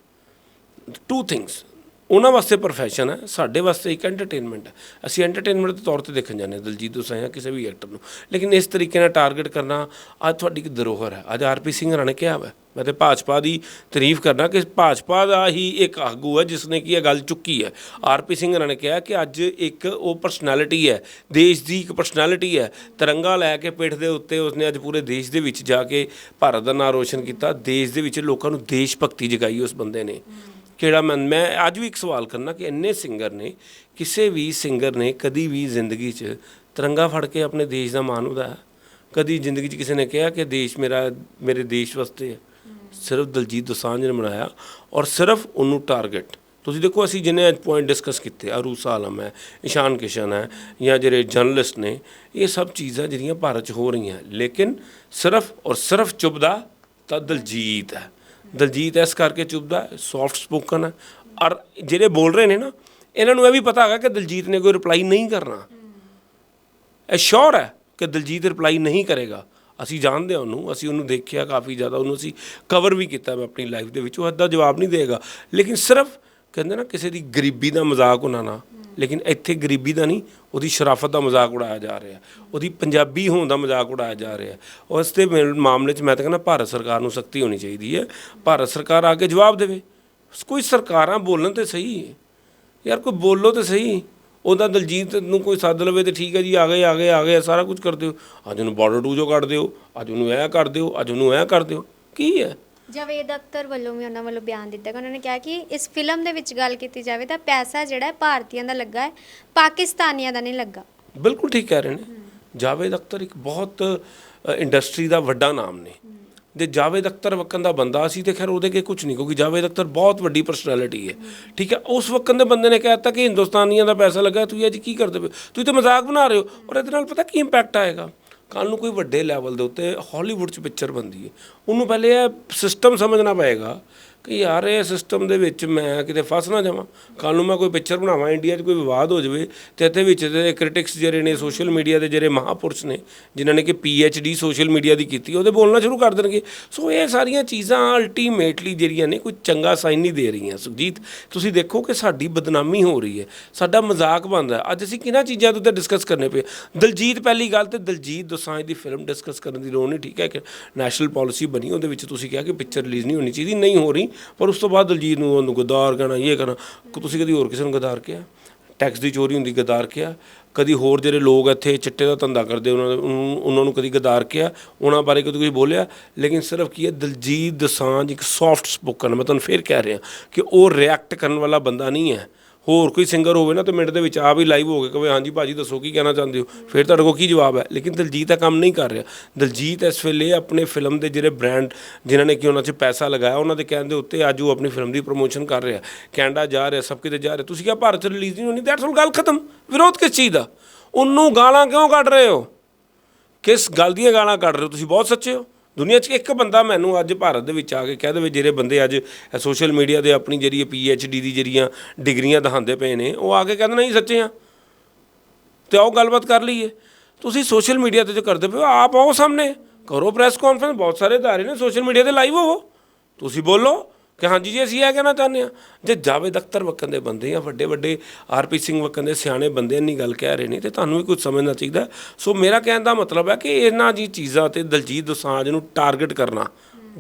ਟੂ ਥਿੰਗਸ ਉਹਨਾਂ ਵਾਸਤੇ ਪ੍ਰੋਫੈਸ਼ਨ ਹੈ, ਸਾਡੇ ਵਾਸਤੇ ਇੱਕ ਐਂਟਰਟੇਨਮੈਂਟ ਹੈ। ਅਸੀਂ ਐਂਟਰਟੇਨਮੈਂਟ ਦੇ ਤੌਰ ਤੇ ਦੇਖਣ ਜਾਂਦੇ ਹਾਂ, ਦਲਜੀਤ ਦੋਸਾਂਝ ਜਾਂ ਕਿਸੇ ਵੀ ਐਕਟਰ ਨੂੰ। ਲੇਕਿਨ ਇਸ ਤਰੀਕੇ ਨਾਲ ਟਾਰਗੇਟ ਕਰਨਾ ਅੱਜ ਤੁਹਾਡੀ ਇੱਕ ਧਰੋਹਰ ਹੈ। ਅੱਜ ਆਰਪੀ ਸਿੰਘ ਨੇ ਕਿਹਾ ਵਾ, ਮੈਂ ਤੇ ਭਾਜਪਾ ਦੀ ਤਾਰੀਫ ਕਰਨਾ ਕਿ ਭਾਜਪਾ ਦਾ ਹੀ ਇੱਕ ਆਗੂ ਹੈ ਜਿਸ ਨੇ ਕੀ ਇਹ ਗੱਲ ਚੁੱਕੀ ਹੈ। ਆਰਪੀ ਸਿੰਘ ਨੇ ਕਿਹਾ ਕਿ ਅੱਜ ਇੱਕ ਉਹ ਪਰਸਨੈਲਿਟੀ ਹੈ, ਦੇਸ਼ ਦੀ ਇੱਕ ਪਰਸਨੈਲਿਟੀ ਹੈ। ਤਿਰੰਗਾ ਲੈ ਕੇ ਪਿੱਠ ਦੇ ਉੱਤੇ ਉਸਨੇ ਅੱਜ ਪੂਰੇ ਦੇਸ਼ ਦੇ ਵਿੱਚ ਜਾ ਕੇ ਭਾਰਤ ਦਾ ਨਾਂ ਰੋਸ਼ਨ ਕੀਤਾ। ਦੇਸ਼ ਦੇ ਵਿੱਚ ਲੋਕਾਂ ਨੂੰ ਦੇਸ਼ ਭਗਤੀ ਜਗਾਈ ਉਸ ਬੰਦੇ ਨੇ। ਕਿਹੜਾ ਮੈਂ ਮੈਂ ਅੱਜ ਵੀ ਇੱਕ ਸਵਾਲ ਕਰਨਾ ਕਿ ਇੰਨੇ ਸਿੰਗਰ ਨੇ, ਕਿਸੇ ਵੀ ਸਿੰਗਰ ਨੇ ਕਦੀ ਵੀ ਜ਼ਿੰਦਗੀ 'ਚ ਤਿਰੰਗਾ ਫੜ ਕੇ ਆਪਣੇ ਦੇਸ਼ ਦਾ ਮਾਣ ਵਧਾਇਆ? ਕਦੀ ਜ਼ਿੰਦਗੀ 'ਚ ਕਿਸੇ ਨੇ ਕਿਹਾ ਕਿ ਦੇਸ਼ ਮੇਰਾ, ਮੇਰੇ ਦੇਸ਼ ਵਾਸਤੇ ਹੈ? ਸਿਰਫ ਦਲਜੀਤ ਦੋਸਾਂਝ ਨੇ ਬਣਾਇਆ ਔਰ ਸਿਰਫ ਉਹਨੂੰ ਟਾਰਗੇਟ ਤੁਸੀਂ ਦੇਖੋ, ਅਸੀਂ ਜਿੰਨੇ ਅੱਜ ਪੁਆਇੰਟ ਡਿਸਕਸ ਕੀਤੇ ਅਰੂਸਾ ਆਲਮ ਹੈ, ਇਸ਼ਾਨ ਕਿਸ਼ਨ ਹੈ, ਜਾਂ ਜਿਹੜੇ ਜਰਨਲਿਸਟ ਨੇ, ਇਹ ਸਭ ਚੀਜ਼ਾਂ ਜਿਹੜੀਆਂ ਭਾਰਤ 'ਚ ਹੋ ਰਹੀਆਂ। ਲੇਕਿਨ ਸਿਰਫ ਔਰ ਸਿਰਫ ਚੁੱਭਦਾ ਤਾਂ ਦਲਜੀਤ ਹੈ। ਦਲਜੀਤ ਇਸ ਕਰਕੇ ਚੁੱਭਦਾ ਸੌਫਟ ਸਪੋਕਨ ਹੈ ਔਰ ਜਿਹੜੇ ਬੋਲ ਰਹੇ ਨੇ ਨਾ, ਇਹਨਾਂ ਨੂੰ ਇਹ ਵੀ ਪਤਾ ਹੈਗਾ ਕਿ ਦਲਜੀਤ ਨੇ ਕੋਈ ਰਿਪਲਾਈ ਨਹੀਂ ਕਰਨਾ। ਇਹ ਸ਼ੋਰ ਹੈ ਕਿ ਦਲਜੀਤ ਰਿਪਲਾਈ ਨਹੀਂ ਕਰੇਗਾ। ਅਸੀਂ ਜਾਣਦੇ ਹਾਂ ਉਹਨੂੰ, ਅਸੀਂ ਉਹਨੂੰ ਦੇਖਿਆ ਕਾਫੀ ਜ਼ਿਆਦਾ, ਉਹਨੂੰ ਅਸੀਂ ਕਵਰ ਵੀ ਕੀਤਾ ਮੈਂ ਆਪਣੀ ਲਾਈਫ ਦੇ ਵਿੱਚ, ਉਹ ਅੱਧਾ ਜਵਾਬ ਨਹੀਂ ਦੇਗਾ। ਲੇਕਿਨ ਸਿਰਫ ਕਹਿੰਦੇ ਨਾ, ਕਿਸੇ ਦੀ ਗਰੀਬੀ ਦਾ ਮਜ਼ਾਕ ਉਹਨਾਂ ਉਡਾਉਣਾ ਲੇਕਿਨ ਇੱਥੇ ਗਰੀਬੀ ਦਾ ਨਹੀਂ, ਉਹਦੀ ਸ਼ਰਾਫਤ ਦਾ ਮਜ਼ਾਕ ਉਡਾਇਆ ਜਾ ਰਿਹਾ। ਉਹਦੀ ਪੰਜਾਬੀ ਹੋਣ ਦਾ ਮਜ਼ਾਕ ਉਡਾਇਆ ਜਾ ਰਿਹਾ। ਉਸ 'ਤੇ ਮੇ- ਮਾਮਲੇ 'ਚ ਮੈਂ ਤਾਂ ਕਹਿੰਦਾ ਭਾਰਤ ਸਰਕਾਰ ਨੂੰ ਸਖਤੀ ਹੋਣੀ ਚਾਹੀਦੀ ਹੈ। ਭਾਰਤ ਸਰਕਾਰ ਆ ਕੇ ਜਵਾਬ ਦੇਵੇ। ਕੋਈ ਸਰਕਾਰਾਂ ਬੋਲਣ ਤੇ ਸਹੀ ਯਾਰ ਕੋਈ ਬੋਲੋ ਤੇ ਸਹੀ। ਉਹਦਾ ਦਲਜੀਤ ਨੂੰ ਕੋਈ ਸੱਦ ਲਵੇ ਤੇ ਠੀਕ ਹੈ ਜੀ, ਆ ਗਏ ਆ ਗਏ ਆ ਗਏ, ਸਾਰਾ ਕੁਝ ਕਰ ਦਿਓ। ਅੱਜ ਉਹਨੂੰ ਬਾਰਡਰ ਟੂ ਜੋ ਕੱਢ ਦਿਓ। ਅੱਜ ਉਹਨੂੰ ਇਹ ਕਰ ਦਿਓ, ਅੱਜ ਉਹਨੂੰ ਇਹ ਕਰ ਦਿਓ। ਕੀ ਹੈ? ਜਵੇਦ ਅਖਤਰ ਵੱਲੋਂ ਵੀ ਉਹਨਾਂ ਵੱਲੋਂ ਬਿਆਨ ਦਿੱਤਾ ਕਿ ਉਹਨਾਂ ਨੇ ਕਿਹਾ ਕਿ ਇਸ ਫਿਲਮ ਦੇ ਵਿੱਚ ਗੱਲ ਕੀਤੀ ਜਾਵੇ ਤਾਂ ਪੈਸਾ ਜਿਹੜਾ ਹੈ ਭਾਰਤੀਆਂ ਦਾ ਲੱਗਾ ਹੈ ਪਾਕਿਸਤਾਨੀਆਂ ਦਾ ਨਹੀਂ ਲੱਗਾ। ਬਿਲਕੁਲ ਠੀਕ ਕਹਿ ਰਹੇ ਨੇ। ਜਾਵੇਦ ਅਖਤਰ ਇੱਕ ਬਹੁਤ ਇੰਡਸਟਰੀ ਦਾ ਵੱਡਾ ਨਾਮ ਨੇ। ਦੇ ਜਾਵੇਦ ਅਖਤਰ ਵਕਨ ਦਾ ਬੰਦਾ ਸੀ ਤੇ ਖੈਰ ਉਹਦੇ ਕੇ ਕੁਝ ਨਹੀਂ ਕਿਉਂਕਿ ਜਾਵੇਦ ਅਖਤਰ ਬਹੁਤ ਵੱਡੀ ਪਰਸਨੈਲਿਟੀ ਹੈ। ਠੀਕ ਹੈ ਉਸ ਵਕਨ ਦੇ ਬੰਦੇ ਨੇ ਕਹਿਤਾ ਕਿ ਹਿੰਦੁਸਤਾਨੀਆਂ ਦਾ ਪੈਸਾ ਲੱਗਾ ਤੁਸੀਂ ਅੱਜ ਕੀ ਕਰਦੇ ਪਏ ਤੁਸੀਂ ਤਾਂ ਮਜ਼ਾਕ ਬਣਾ ਰਹੇ ਹੋ। ਔਰ ਇਹਦੇ ਨਾਲ ਪਤਾ ਕੀ ਇੰਪੈਕਟ ਆਏਗਾ? ਕੱਲ ਨੂੰ ਕੋਈ ਵੱਡੇ ਲੈਵਲ ਦੇ ਉੱਤੇ ਹਾਲੀਵੁੱਡ 'ਚ ਪਿਕਚਰ ਬਣਦੀ ਹੈ। ਉਹਨੂੰ ਪਹਿਲੇ ਇਹ ਸਿਸਟਮ ਸਮਝਣਾ ਪਏਗਾ ਕਿ ਯਾਰ ਇਹ ਸਿਸਟਮ ਦੇ ਵਿੱਚ ਮੈਂ ਕਿਤੇ ਫਸ ਨਾ ਜਾਵਾਂ। ਕੱਲ ਨੂੰ ਮੈਂ ਕੋਈ ਪਿਕਚਰ ਬਣਾਵਾਂ ਇੰਡੀਆ 'ਚ ਕੋਈ ਵਿਵਾਦ ਹੋ ਜਾਵੇ ਤੇ ਇੱਥੇ ਵਿੱਚ ਦੇ ਕ੍ਰਿਟਿਕਸ ਜਿਹੜੇ ਨੇ ਸੋਸ਼ਲ ਮੀਡੀਆ ਦੇ ਜਿਹੜੇ ਮਹਾਪੁਰਸ਼ ਨੇ, ਜਿਨ੍ਹਾਂ ਨੇ ਕਿ ਡੀ ਸੋਸ਼ਲ ਮੀਡੀਆ ਦੀ ਕੀਤੀ, ਉਹਦੇ ਬੋਲਣਾ ਸ਼ੁਰੂ ਕਰ ਦੇਣਗੇ। ਸੋ ਇਹ ਸਾਰੀਆਂ ਚੀਜ਼ਾਂ ਅਲਟੀਮੇਟਲੀ ਜਿਹੜੀਆਂ ਨੇ, ਕੋਈ ਚੰਗਾ ਸਾਈਨ ਨਹੀਂ ਦੇ ਰਹੀਆਂ। ਸੁਖਜੀਤ, ਤੁਸੀਂ ਦੇਖੋ ਕਿ ਸਾਡੀ ਬਦਨਾਮੀ ਹੋ ਰਹੀ ਹੈ। ਸਾਡਾ ਮਜ਼ਾਕ ਬਣਦਾ ਅੱਜ ਅਸੀਂ ਕਿਹਨਾਂ ਚੀਜ਼ਾਂ ਦੇ ਉੱਤੇ ਡਿਸਕਸ ਕਰਨੇ ਪਏ? ਦਲਜੀਤ ਪਹਿਲੀ ਗੱਲ ਤੇ ਦਲਜੀਤ ਦੋਸਾਂਝ ਦੀ ਫਿਲਮ ਡਿਸਕਸ ਕਰਨ ਦੀ ਲੋੜ ਨਹੀਂ, ਠੀਕ ਹੈ ਕਿ ਨੈਸ਼ਨਲ ਪਾਲਿਸੀ ਬਣੀ, ਉਹਦੇ ਵਿੱਚ ਤੁਸੀਂ ਕਿਹਾ ਕਿ ਪਿਕਚਰ ਰਿਲੀਜ਼ ਨਹੀਂ ਹੋਣੀ ਚਾਹੀਦੀ, ਨਹੀਂ ਹੋ ਰਹੀ। ਪਰ ਉਸ ਤੋਂ ਬਾਅਦ ਦਲਜੀਤ ਨੂੰ ਉਹਨੂੰ ਗਦਾਰ ਕਹਿਣਾ, ਇਹ ਕਹਿਣਾ, ਕਿ, ਤੁਸੀਂ ਕਦੀ ਹੋਰ ਕਿਸੇ ਨੂੰ ਗਦਾਰ ਕਿਹਾ? ਟੈਕਸ ਦੀ ਚੋਰੀ ਹੁੰਦੀ ਗਦਾਰ ਕਿਹਾ? ਕਦੀ ਹੋਰ ਜਿਹੜੇ ਲੋਕ ਇੱਥੇ ਚਿੱਟੇ ਦਾ ਧੰਦਾ ਕਰਦੇ, ਉਹਨਾਂ ਦੇ- ਉਹਨਾਂ ਨੂੰ ਕਦੀ ਗਦਾਰ ਕਿਹਾ? ਉਹਨਾਂ ਬਾਰੇ ਕਦੀ ਕੁਝ ਬੋਲਿਆ? ਲੇਕਿਨ ਸਿਰਫ ਕੀ ਹੈ, ਦਲਜੀਤ ਦਸਾਂਝ ਇੱਕ ਸੌਫਟ ਸਪੋਕਨ ਮੈਂ ਤੁਹਾਨੂੰ ਫੇਰ ਕਹਿ ਰਿਹਾ ਕਿ ਉਹ ਰਿਐਕਟ ਕਰਨ ਵਾਲਾ ਬੰਦਾ ਨਹੀਂ ਹੈ। ਹੋਰ ਕੋਈ ਸਿੰਗਰ ਹੋਵੇ ਨਾ ਤੇ ਮਿੰਟ ਦੇ ਵਿੱਚ ਆਪ ਹੀ ਲਾਈਵ ਹੋ ਕੇ ਕਹੇ, ਹਾਂਜੀ ਭਾਜੀ ਦੱਸੋ ਕੀ ਕਹਿਣਾ ਚਾਹੁੰਦੇ ਹੋ? ਫਿਰ ਤੁਹਾਡੇ ਕੋਲ ਕੀ ਜਵਾਬ ਹੈ? ਲੇਕਿਨ ਦਲਜੀਤ ਇਹ ਕੰਮ ਨਹੀਂ ਕਰ ਰਿਹਾ। ਦਲਜੀਤ ਇਸ ਵੇਲੇ ਆਪਣੇ ਫਿਲਮ ਦੇ ਜਿਹੜੇ ਬ੍ਰਾਂਡ ਜਿਨ੍ਹਾਂ ਨੇ ਕਿ ਉਹਨਾਂ 'ਚ ਪੈਸਾ ਲਗਾਇਆ, ਉਹਨਾਂ ਦੇ ਕਹਿਣ ਦੇ ਉੱਤੇ ਅੱਜ ਉਹ ਆਪਣੀ ਫਿਲਮ ਦੀ ਪ੍ਰੋਮੋਸ਼ਨ ਕਰ ਰਿਹਾ। ਕੈਨੇਡਾ ਜਾ ਰਿਹਾ, ਸਭ ਕਿਤੇ ਜਾ ਰਿਹਾ। ਤੁਸੀਂ ਕਿਹਾ ਭਾਰਤ 'ਚ ਰਿਲੀਜ਼ ਨਹੀਂ ਹੋਣੀ ਦੈਟਸ ਆਲ ਗੱਲ ਖਤਮ। ਵਿਰੋਧ ਕਿਸ ਚੀਜ਼ ਦਾ? ਉਹਨੂੰ ਗਾਲਾਂ ਕਿਉਂ ਕੱਢ ਰਹੇ ਹੋ? ਕਿਸ ਗੱਲ ਦੀਆਂ ਗਾਲਾਂ ਕੱਢ ਰਹੇ ਹੋ? ਤੁਸੀਂ ਬਹੁਤ ਸੱਚੇ ਹੋ। ਦੁਨੀਆ 'ਚ ਇੱਕ ਬੰਦਾ ਮੈਨੂੰ ਅੱਜ ਭਾਰਤ ਦੇ ਵਿੱਚ ਆ ਕੇ ਕਹਿ ਦੇਵੇ ਜਿਹੜੇ ਬੰਦੇ ਅੱਜ ਸੋਸ਼ਲ ਮੀਡੀਆ ਦੇ ਆਪਣੀ ਜਿਹੜੀ ਪੀ ਐਚ ਡੀ ਦੀ ਜਿਹੜੀਆਂ ਡਿਗਰੀਆਂ ਦਿਖਾਉਂਦੇ ਪਏ ਨੇ, ਉਹ ਆ ਕੇ ਕਹਿੰਦੇ ਨਹੀਂ ਸੱਚੇ ਆ। ਤੇ ਆਓ ਗੱਲਬਾਤ ਕਰ ਲਈਏ। ਤੁਸੀਂ ਸੋਸ਼ਲ ਮੀਡੀਆ ਤੇ ਜੋ ਕਰਦੇ ਪਏ ਹੋ, ਆਪ ਆਓ ਸਾਹਮਣੇ। ਕਰੋ ਪ੍ਰੈਸ ਕਾਨਫਰੰਸ ਬਹੁਤ ਸਾਰੇ ਅਦਾਰੇ ਨੇ ਸੋਸ਼ਲ ਮੀਡੀਆ ਤੇ ਲਾਈਵ ਹੋਵੋ ਤੁਸੀਂ ਬੋਲੋ। ਕਿ ਹਾਂਜੀ ਜੀ, ਅਸੀਂ ਇਹ ਕਹਿਣਾ ਚਾਹੁੰਦੇ ਹਾਂ, ਜੇ ਜਾਵੇਦ ਅਖਤਰ ਵਕਨ ਦੇ ਬੰਦੇ ਜਾਂ ਵੱਡੇ ਵੱਡੇ ਆਰਪੀ ਸਿੰਘ ਵਕਨ ਦੇ ਸਿਆਣੇ ਬੰਦੇ ਇੰਨੀ ਗੱਲ ਕਹਿ ਰਹੇ ਨੇ, ਤੇ ਤੁਹਾਨੂੰ ਵੀ ਕੁਝ ਸਮਝਣਾ ਚਾਹੀਦਾ ਸੋ ਮੇਰਾ ਕਹਿਣ ਦਾ ਮਤਲਬ ਹੈ ਕਿ ਇਹਨਾਂ ਜੀ ਚੀਜ਼ਾਂ ਤੇ ਦਲਜੀਤ ਦੋਸਾਂਝ ਨੂੰ ਟਾਰਗੇਟ ਕਰਨਾ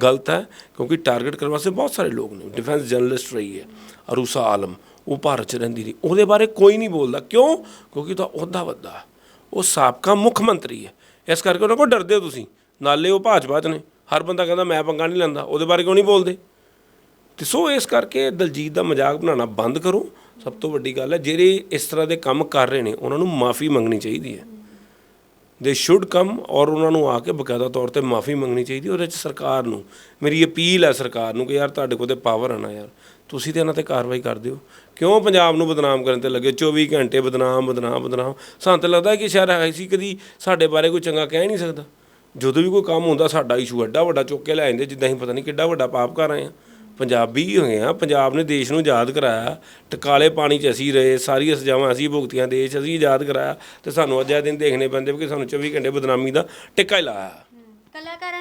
ਗਲਤ ਹੈ, ਕਿਉਂਕਿ ਟਾਰਗੇਟ ਕਰਨ ਵਾਸਤੇ ਬਹੁਤ ਸਾਰੇ ਲੋਕ ਨੇ। ਡਿਫੈਂਸ ਜਰਨਲਿਸਟ ਰਹੀ ਹੈ, ਅਰੂਸਾ ਆਲਮ, ਉਹ ਭਾਰਤ 'ਚ ਰਹਿੰਦੀ ਰਹੀ। ਉਹਦੇ ਬਾਰੇ ਕੋਈ ਨਹੀਂ ਬੋਲਦਾ। ਕਿਉਂ? ਕਿਉਂਕਿ ਉਹਦਾ ਅਹੁਦਾ ਵੱਡਾ ਉਹ ਸਾਬਕਾ ਮੁੱਖ ਮੰਤਰੀ ਹੈ। ਇਸ ਕਰਕੇ ਉਹਨਾਂ ਕੋਲ ਡਰਦੇ ਹੋ ਤੁਸੀਂ। ਨਾਲੇ ਉਹ ਭਾਜਪਾ 'ਚ ਨੇ। ਹਰ ਬੰਦਾ ਕਹਿੰਦਾ, ਮੈਂ ਪੰਗਾ ਨਹੀਂ ਲੈਂਦਾ। ਉਹਦੇ ਬਾਰੇ ਕਿਉਂ ਨਹੀਂ ਬੋਲਦੇ? ਤੇ ਸੋ ਇਸ ਕਰਕੇ ਦਲਜੀਤ ਦਾ ਮਜ਼ਾਕ ਬਣਾਉਣਾ ਬੰਦ ਕਰੋ। ਸਭ ਤੋਂ ਵੱਡੀ ਗੱਲ ਹੈ, ਜਿਹੜੇ ਇਸ ਤਰ੍ਹਾਂ ਦੇ ਕੰਮ ਕਰ ਰਹੇ ਨੇ, ਉਹਨਾਂ ਨੂੰ ਮਾਫੀ ਮੰਗਣੀ ਚਾਹੀਦੀ ਹੈ। ਦੇ ਸ਼ੁੱਡ ਕਮ ਔਰ ਉਹਨਾਂ ਨੂੰ ਆ ਕੇ ਬਕਾਇਦਾ ਤੌਰ ਤੇ ਮਾਫੀ ਮੰਗਣੀ ਚਾਹੀਦੀ ਉਹਦੇ ਚ ਸਰਕਾਰ ਨੂੰ। ਮੇਰੀ ਅਪੀਲ ਹੈ ਸਰਕਾਰ ਨੂੰ ਕਿ ਯਾਰ ਤੁਹਾਡੇ ਕੋਲ ਤੇ ਪਾਵਰ ਹੈ ਯਾਰ। ਤੁਸੀਂ ਤੇ ਇਹਨਾਂ ਤੇ ਕਾਰਵਾਈ ਕਰ ਦਿਓ ਕਿਉਂ ਪੰਜਾਬ ਨੂੰ ਬਦਨਾਮ ਕਰਨ ਤੇ ਲੱਗੇ? 24 ਘੰਟੇ ਬਦਨਾਮ ਬਦਨਾਮ ਬਦਨਾਮ। ਸਾਨੂੰ ਤਾਂ ਲੱਗਦਾ ਕਿ ਸ਼ਾਇਦ ਹੈ ਸੀ ਕਦੀ ਸਾਡੇ ਬਾਰੇ ਕੋਈ ਚੰਗਾ ਕਹਿ ਨਹੀਂ ਸਕਦਾ। ਜਦੋਂ ਵੀ ਕੋਈ ਕੰਮ ਹੁੰਦਾ, ਸਾਡਾ ਇਸ਼ੂ ਐਡਾ ਵੱਡਾ ਚੁੱਕ ਕੇ ਲੈ ਜਾਂਦੇ, ਜਿੱਦਾਂ ਅਸੀਂ ਪਤਾ ਨਹੀਂ ਕਿੱਡਾ ਵੱਡਾ ਪਾਪ ਕਰ ਰਹੇ ਹਾਂ। ਪੰਜਾਬੀ ਹੋਏ ਆ, ਪੰਜਾਬ ਨੇ ਦੇਸ਼ ਨੂੰ ਆਜ਼ਾਦ ਕਰਾਇਆ। ਟਕਾਲੇ ਪਾਣੀ 'ਚ ਅਸੀਂ ਰਹੇ, ਸਾਰੀਆਂ ਸਜ਼ਾਵਾਂ ਅਸੀਂ ਭੁਗਤੀਆਂ, ਦੇਸ਼ ਅਸੀਂ ਆਜ਼ਾਦ ਕਰਾਇਆ। ਤੇ ਸਾਨੂੰ ਅੱਜ ਇਹ ਦਿਨ ਦੇਖਣੇ ਪੈਂਦੇ ਕਿ ਸਾਨੂੰ 24 ਘੰਟੇ ਬਦਨਾਮੀ ਦਾ ਟਿੱਕਾ ਹੀ ਲਾਇਆ।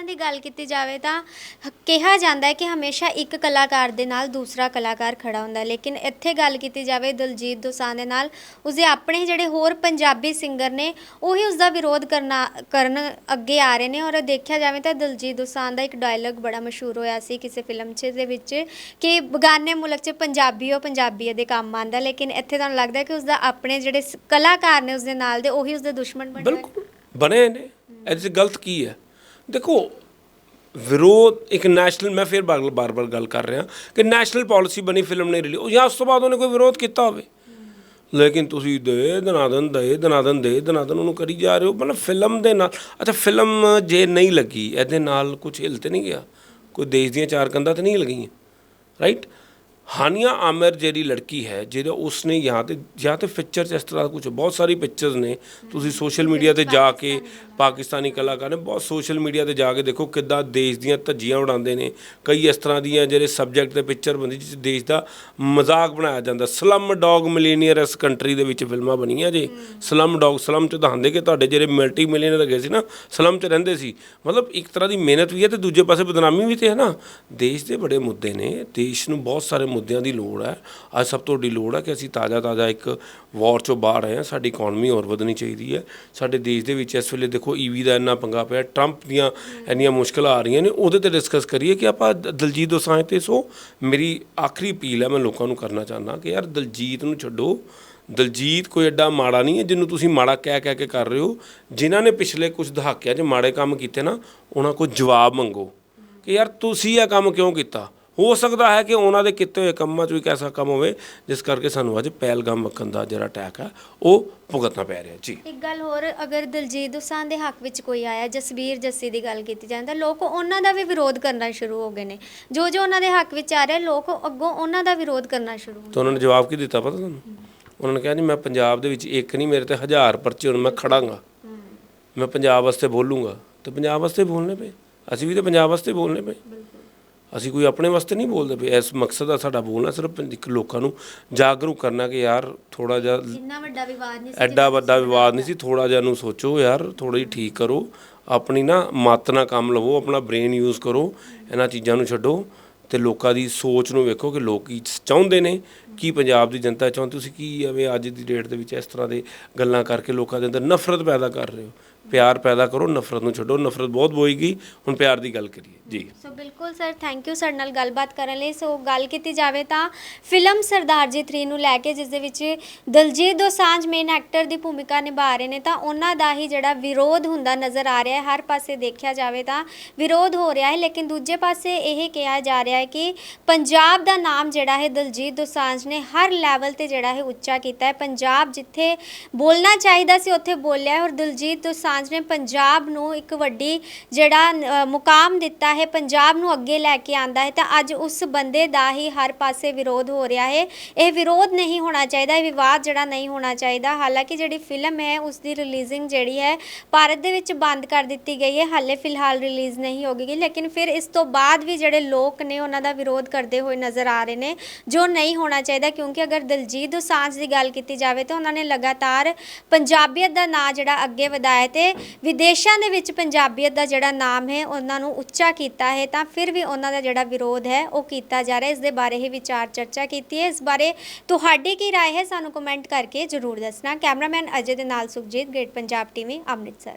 ਕਲਾਕਾਰਾਂ ਦੀ ਗੱਲ ਕੀਤੀ ਜਾਵੇ ਤਾਂ ਹ- ਕਿਹਾ ਜਾਂਦਾ ਹੈ ਕਿ ਹਮੇਸ਼ਾ ਇੱਕ ਕਲਾਕਾਰ ਦੇ ਨਾਲ ਦੂਸਰਾ ਕਲਾਕਾਰ ਖੜਾ ਹੁੰਦਾ ਹੈ। ਲੇਕਿਨ ਇੱਥੇ ਗੱਲ ਕੀਤੀ ਜਾਵੇ ਦਿਲਜੀਤ ਦੋਸਾਂਝ ਦੇ ਨਾਲ, ਉਸਦੇ ਆਪਣੇ ਜਿਹੜੇ ਹੋਰ ਪੰਜਾਬੀ ਸਿੰਗਰ ਨੇ, ਉਹੀ ਉਸ ਦਾ ਵਿਰੋਧ ਕਰਨਾ, ਕਰਨ ਅੱਗੇ ਆ ਰਹੇ ਨੇ। ਔਰ ਦੇਖਿਆ ਜਾਵੇ ਤਾਂ ਦਿਲਜੀਤ ਦੋਸਾਂਝ ਦਾ ਇੱਕ ਡਾਇਲੌਗ ਬੜਾ ਮਸ਼ਹੂਰ ਹੋਇਆ ਸੀ ਕਿਸੇ ਫਿਲਮ 'ਚ ਦੇ ਵਿੱਚ ਕਿ ਬਗਾਨੇ ਮੁਲਕ 'ਚ ਪੰਜਾਬੀ ਉਹ ਪੰਜਾਬੀਏ ਦੇ ਕੰਮ ਆਂਦਾ ਲੇਕਿਨ ਇੱਥੇ ਤੁਹਾਨੂੰ ਲੱਗਦਾ ਹੈ ਕਿ ਉਸ ਦਾ ਆਪਣੇ ਜਿਹੜੇ ਸ- ਕਲਾਕਾਰ ਨੇ ਉਸ ਦੇ ਨਾਲ ਦੇ, ਉਹੀ ਉਸ ਦੇ ਦੁਸ਼ਮਣ ਬਣੇ ਹੋਏ ਨੇ? ਬਿਲਕੁਲ। ਬਣੇ ਨੇ। ਇਹਦੇ 'ਚ ਗਲਤ ਕੀ ਹੈ? ਦੇਖੋ, ਵਿਰੋਧ, ਇੱਕ ਨੈਸ਼ਨਲ ਮੈਂ ਫਿਰ ਬਾਰ-ਬਾਰ ਗੱਲ ਕਰ ਰਿਹਾ ਕਿ ਨੈਸ਼ਨਲ ਪਾਲਿਸੀ ਬਣੀ ਫਿਲਮ ਨੇ ਰਿਲੀਜ਼ ਜਾਂ ਉਸ ਤੋਂ ਬਾਅਦ ਉਹਨੇ ਕੋਈ ਵਿਰੋਧ ਕੀਤਾ ਹੋਵੇ। ਲੇਕਿਨ ਤੁਸੀਂ ਦੇ ਦਨਾਦਨ ਦੇ ਦਨਾਦਨ ਦੇ ਦਨਾਦਨ ਉਹਨੂੰ ਕਰੀ ਜਾ ਰਹੇ ਹੋ। ਮਤਲਬ ਫਿਲਮ ਦੇ ਨਾਲ, ਅੱਛਾ ਫਿਲਮ ਜੇ ਨਹੀਂ ਲੱਗੀ, ਇਹਦੇ ਨਾਲ ਕੁਝ ਹਿਲ ਤੇ ਨਹੀਂ ਗਿਆ। ਕੋਈ ਦੇਸ਼ ਦੀਆਂ ਚਾਰ ਕੰਧਾਂ ਤੇ ਨਹੀਂ ਲੱਗੀਆਂ। ਰਾਈਟ ਹਾਨੀਆ ਆਮਰ ਜਿਹੜੀ ਲੜਕੀ ਹੈ ਜਿਹੜਾ ਉਸਨੇ यहाँ ਤੇ ਜਾਂ ਤੇ ਪਿਕਚਰ 'ਚ ਇਸ ਤਰ੍ਹਾਂ ਕੁਝ ਬਹੁਤ ਸਾਰੀ ਪਿਕਚਰਸ ਨੇ ਤੁਸੀਂ ਸੋਸ਼ਲ ਮੀਡੀਆ ਤੇ ਜਾ ਕੇ ਪਾਕਿਸਤਾਨੀ ਕਲਾਕਾਰ ਨੇ ਬਹੁਤ ਸੋਸ਼ਲ ਮੀਡੀਆ ਤੇ ਜਾ ਕੇ ਦੇਖੋ ਕਿੱਦਾਂ ਦੇਸ਼ ਦੀਆਂ ਧੱਜੀਆਂ ਉਡਾਉਂਦੇ ਨੇ ਕਈ ਇਸ ਤਰ੍ਹਾਂ ਦੀਆਂ ਜਿਹੜੇ ਸਬਜੈਕਟ ਤੇ ਪਿਕਚਰ ਬਣਦੀ ਜਿਸ 'ਚ ਦੇਸ਼ ਦਾ ਮਜ਼ਾਕ ਬਣਾਇਆ ਜਾਂਦਾ ਸਲਮ ਡੌਗ ਮਿਲੀਨੀਅਰ ਇਸ ਕੰਟਰੀ ਦੇ ਵਿੱਚ ਫਿਲਮਾਂ ਬਣੀਆਂ ਜੇ ਸਲਮ ਡੌਗ ਸਲਮ 'ਚ ਦਿਖਾਉਂਦੇ ਕਿ ਤੁਹਾਡੇ ਜਿਹੜੇ ਮਲਟੀ ਮਿਲੀਅਨਰ ਹੈਗੇ ਸੀ ਨਾ ਸਲਮ 'ਚ ਰਹਿੰਦੇ ਸੀ ਮਤਲਬ ਇੱਕ ਤਰ੍ਹਾਂ ਦੀ ਮਿਹਨਤ ਵੀ ਹੈ ਤੇ ਦੂਜੇ ਪਾਸੇ ਬਦਨਾਮੀ ਵੀ ਤੇ ਹੈ ਨਾ ਦੇਸ਼ ਦੇ ਬੜੇ ਮੁੱਦੇ ਨੇ ਦੇਸ਼ ਨੂੰ ਬਹੁਤ ਸਾਰੇ ਮੁੱਦਿਆਂ ਦੀ ਲੋੜ ਹੈ। ਅੱਜ ਸਭ ਤੋਂ ਵੱਡੀ ਲੋੜ ਹੈ ਕਿ ਅਸੀਂ ਤਾਜ਼ਾ ਤਾਜ਼ਾ ਇੱਕ ਵਾਰ ਚੋਂ ਬਾਹਰ ਆਏ ਹਾਂ। ਸਾਡੀ ਇਕਨੋਮੀ ਹੋਰ ਵਧਣੀ ਚਾਹੀਦੀ ਹੈ। ਸਾਡੇ ਦੇਸ਼ ਦੇ ਵਿੱਚ ਇਸ ਵੇਲੇ ਦੇਖੋ ਈਵੀ ਦਾ ਇੰਨਾ ਪੰਗਾ ਪਿਆ ਟਰੰਪ ਦੀਆਂ ਇੰਨੀਆਂ ਮੁਸ਼ਕਲਾਂ ਆ ਰਹੀਆਂ ਨੇ, ਉਹਦੇ ਤੇ ਡਿਸਕਸ ਕਰੀਏ ਕਿ ਆਪਾਂ ਦ- ਦਲਜੀਤ ਦੋਸਾਂਝ ਤੇ ਸੋ, ਮੇਰੀ ਆਖਰੀ ਅਪੀਲ ਹੈ, ਮੈਂ ਲੋਕਾਂ ਨੂੰ ਕਰਨਾ ਚਾਹੁੰਦਾ ਕਿ ਯਾਰ ਦਲਜੀਤ ਨੂੰ ਛੱਡੋ। ਦਲਜੀਤ ਕੋਈ ਐਡਾ ਮਾੜਾ ਨਹੀਂ ਹੈ, ਜਿਹਨੂੰ ਤੁਸੀਂ ਮਾੜਾ ਕਹਿ ਕਹਿ ਕੇ ਕਰ ਰਹੇ ਹੋ। ਜਿਨ੍ਹਾਂ ਨੇ ਪਿਛਲੇ ਕੁਝ ਦਹਾਕਿਆਂ 'ਚ ਮਾੜੇ ਕੰਮ ਕੀਤੇ ਨਾ, ਉਹਨਾਂ ਕੋਲ ਜਵਾਬ ਮੰਗੋ ਕਿ ਯਾਰ ਤੁਸੀਂ ਇਹ ਕੰਮ ਕਿਉਂ ਕੀਤਾ? ਹੋ ਸਕਦਾ ਹੈ ਕਿ ਉਹਨਾਂ ਦੇ ਕੀਤੇ ਹੋਏ ਕੰਮਾਂ 'ਚ ਵੀ ਐਸਾ ਕੰਮ ਹੋਵੇ ਜਿਸ ਕਰਕੇ ਸਾਨੂੰ ਅੱਜ ਪਹਿਲਗਾਮ ਮੱਕਣ ਦਾ ਜਿਹੜਾ ਅਟੈਕ ਹੈ ਉਹ ਭੁਗਤਣਾ ਪੈ ਰਿਹਾ। ਜੀ। ਇੱਕ ਗੱਲ ਹੋਰ ਅਗਰ ਦਿਲਜੀਤ ਦੋਸਾਂਝ ਦੇ ਹੱਕ ਵਿੱਚ ਕੋਈ ਆਇਆ ਜਸਬੀਰ ਜੱਸੀ ਦੀ ਗੱਲ ਕੀਤੀ ਜਾਂਦੀ ਤਾਂ ਲੋਕ ਉਹਨਾਂ ਦਾ ਵੀ ਵਿਰੋਧ ਕਰਨਾ ਸ਼ੁਰੂ ਹੋ ਗਏ ਨੇ। ਜੋ ਜੋ ਉਹਨਾਂ ਦੇ ਹੱਕ ਵਿੱਚ ਆ ਰਿਹਾ ਲੋਕ ਅੱਗੋਂ ਉਹਨਾਂ ਦਾ ਵਿਰੋਧ ਕਰਨਾ ਸ਼ੁਰੂ ਹੋ ਤਾਂ ਉਹਨਾਂ ਨੇ ਜਵਾਬ ਕੀ ਦਿੱਤਾ ਪਤਾ ਤੁਹਾਨੂੰ? ਉਹਨਾਂ ਨੇ ਕਿਹਾ ਜੀ ਮੈਂ ਪੰਜਾਬ ਦੇ ਵਿੱਚ ਇੱਕ ਨਹੀਂ ਮੇਰੇ ਤੇ ਹਜ਼ਾਰ ਪਰਚੇ ਹੁਣ ਮੈਂ ਖੜਾਂਗਾ। ਮੈਂ ਪੰਜਾਬ ਵਾਸਤੇ ਬੋਲੂੰਗਾ। ਤੇ ਪੰਜਾਬ ਵਾਸਤੇ ਬੋਲਨੇ ਪਏ? ਅਸੀਂ ਵੀ ਤਾਂ ਪੰਜਾਬ ਵਾਸਤੇ ਬੋਲਨੇ ਪਏ। ਅਸੀਂ ਕੋਈ ਆਪਣੇ ਵਾਸਤੇ ਨਹੀਂ ਬੋਲਦੇ ਪਏ ਇਸ ਮਕਸਦ ਦਾ ਸਾਡਾ ਬੋਲਣਾ ਸਿਰਫ ਇੱਕ ਲੋਕਾਂ ਨੂੰ ਜਾਗਰੂਕ ਕਰਨਾ ਕਿ ਯਾਰ ਥੋੜਾ ਜਿਹਾ ਜਿੰਨਾ ਵੱਡਾ ਵਿਵਾਦ ਨਹੀਂ ਸੀ ਐਡਾ ਵੱਡਾ ਵਿਵਾਦ ਨਹੀਂ ਸੀ ਥੋੜਾ ਜਿਹਾ ਨੂੰ ਸੋਚੋ ਯਾਰ ਥੋੜਾ ਜਿਹਾ ਠੀਕ ਕਰੋ ਆਪਣੀ ਨਾ ਮੱਤ ਨਾਲ ਕੰਮ ਲਵੋ ਆਪਣਾ ਬ੍ਰੇਨ ਯੂਜ਼ ਕਰੋ ਇਹਨਾਂ ਚੀਜ਼ਾਂ ਨੂੰ ਛੱਡੋ ਤੇ ਲੋਕਾਂ ਦੀ ਸੋਚ ਨੂੰ ਵੇਖੋ ਕਿ ਲੋਕ ਕੀ ਚਾਹੁੰਦੇ ਨੇ ਕੀ ਪੰਜਾਬ ਦੀ ਜਨਤਾ ਚਾਹੁੰਦੀ ਤੁਸੀਂ ਕੀ ਐਵੇਂ ਅੱਜ ਦੀ ਡੇਟ ਦੇ ਵਿੱਚ ਇਸ ਤਰ੍ਹਾਂ ਦੇ ਗੱਲਾਂ ਕਰਕੇ ਲੋਕਾਂ ਦੇ ਅੰਦਰ ਨਫ਼ਰਤ ਪੈਦਾ ਕਰ ਰਹੇ ਹੋ? ਪਿਆਰ ਪੈਦਾ ਕਰੋ, ਨਫ਼ਰਤ ਨੂੰ ਛੱਡੋ, ਨਫ਼ਰਤ ਬਹੁਤ ਬੋਏਗੀ ਹੁਣ ਪਿਆਰ ਦੀ ਗੱਲ ਕਰੀਏ। ਜੀ। ਸੋ ਬਿਲਕੁਲ ਸਰ ਥੈਂਕ ਯੂ ਸਾਡੇ ਨਾਲ ਗੱਲਬਾਤ ਕਰਨ ਲਈ। ਸੋ ਗੱਲ ਕੀਤੀ ਜਾਵੇ ਤਾਂ ਫਿਲਮ ਸਰਦਾਰ ਜੀ 3 ਨੂੰ ਲੈ ਕੇ, ਜਿਸ ਦੇ ਵਿੱਚ ਦਲਜੀਤ ਦੋਸਾਂਝ ਮੇਨ ਐਕਟਰ ਦੀ ਭੂਮਿਕਾ ਨਿਭਾ ਰਹੇ ਨੇ, ਤਾਂ ਉਹਨਾਂ ਦਾ ਹੀ ਜਿਹੜਾ ਵਿਰੋਧ ਹੁੰਦਾ ਨਜ਼ਰ ਆ ਰਿਹਾ ਹੈ। ਹਰ ਪਾਸੇ ਦੇਖਿਆ ਜਾਵੇ ਤਾਂ ਵਿਰੋਧ ਹੋ ਰਿਹਾ ਹੈ, ਲੇਕਿਨ ਦੂਜੇ ਪਾਸੇ ਇਹ ਕਿਹਾ ਜਾ ਰਿਹਾ ਹੈ ਕਿ ਪੰਜਾਬ ਦਾ ਨਾਮ ਜਿਹੜਾ ਹੈ ਦਲਜੀਤ ਦੋਸਾਂਝ ਨੇ ਹਰ ਲੈਵਲ ਤੇ ਜਿਹੜਾ ਹੈ ਉੱਚਾ ਕੀਤਾ ਹੈ। ਪੰਜਾਬ ਜਿੱਥੇ ਬੋਲਣਾ ਚਾਹੀਦਾ ਸੀ, ਉੱਥੇ ਬੋਲਿਆ ਔਰ ਦਲਜੀਤ ਦੋਸਾਂਝ ਨੇ ਪੰਜਾਬ ਨੂੰ ਇੱਕ ਵੱਡੀ ਜਿਹੜਾ ਮੁਕਾਮ ਦਿੱਤਾ ਹੈ, ਪੰਜਾਬ ਨੂੰ ਅੱਗੇ ਲੈ ਕੇ ਆਂਦਾ ਹੈ, ਤਾਂ ਅੱਜ ਉਸ ਬੰਦੇ ਦਾ ਹੀ ਹਰ ਪਾਸੇ ਵਿਰੋਧ ਹੋ ਰਿਹਾ ਹੈ। ਇਹ ਵਿਰੋਧ ਨਹੀਂ ਹੋਣਾ ਚਾਹੀਦਾ, ਇਹ ਵਿਵਾਦ ਜਿਹੜਾ ਨਹੀਂ ਹੋਣਾ ਚਾਹੀਦਾ। ਹਾਲਾਂਕਿ ਜਿਹੜੀ ਫਿਲਮ ਹੈ, ਉਸ ਦੀ ਰਿਲੀਜ਼ਿੰਗ ਜਿਹੜੀ ਹੈ, ਭਾਰਤ ਦੇ ਵਿੱਚ ਬੰਦ ਕਰ ਦਿੱਤੀ ਗਈ ਹੈ। ਹਾਲੇ ਫਿਲਹਾਲ ਰਿਲੀਜ਼ ਨਹੀਂ ਹੋਗੀ ਲੇਕਿਨ ਫਿਰ ਇਸ ਤੋਂ ਬਾਅਦ ਵੀ ਜਿਹੜੇ ਲੋਕ ਨੇ, ਉਹਨਾਂ ਦਾ ਵਿਰੋਧ ਕਰਦੇ ਹੋਏ ਨਜ਼ਰ ਆ ਰਹੇ ਨੇ, ਜੋ ਨਹੀਂ ਹੋਣਾ ਚਾਹੀਦਾ। ਕਿਉਂਕਿ ਅਗਰ ਦਿਲਜੀਤ ਦੋਸਾਂਝ ਦੀ ਗੱਲ ਕੀਤੀ ਜਾਵੇ, ਤਾਂ ਉਹਨਾਂ ਨੇ ਲਗਾਤਾਰ ਪੰਜਾਬੀਅਤ ਦਾ ਨਾਂ ਜਿਹੜਾ ਅੱਗੇ ਵਧਾਇਆ ਤੇ ਵਿਦੇਸ਼ਾਂ ਦੇ ਵਿੱਚ ਪੰਜਾਬੀਅਤ ਦਾ ਜਿਹੜਾ ਨਾਮ ਹੈ ਉਹਨਾਂ ਨੂੰ ਉੱਚਾ ਕੀਤਾ ਹੈ ਤਾਂ ਫਿਰ ਵੀ ਉਹਨਾਂ ਦਾ ਜਿਹੜਾ ਵਿਰੋਧ ਹੈ ਉਹ ਕੀਤਾ ਜਾ ਰਿਹਾ ਹੈ ਇਸ ਦੇ ਬਾਰੇ ਹੀ ਵਿਚਾਰ ਚਰਚਾ ਕੀਤੀ ਹੈ ਇਸ ਬਾਰੇ ਤੁਹਾਡੀ ਕੀ رائے ਹੈ ਸਾਨੂੰ ਕਮੈਂਟ ਕਰਕੇ ਜ਼ਰੂਰ ਦੱਸਣਾ ਕੈਮਰਾਮੈਨ ਅਜੇ ਦੇ ਨਾਲ ਸੁਖਜੀਤ ਗ੍ਰੇਟ ਪੰਜਾਬ ਟੀਵੀ ਅੰਮ੍ਰਿਤਸਰ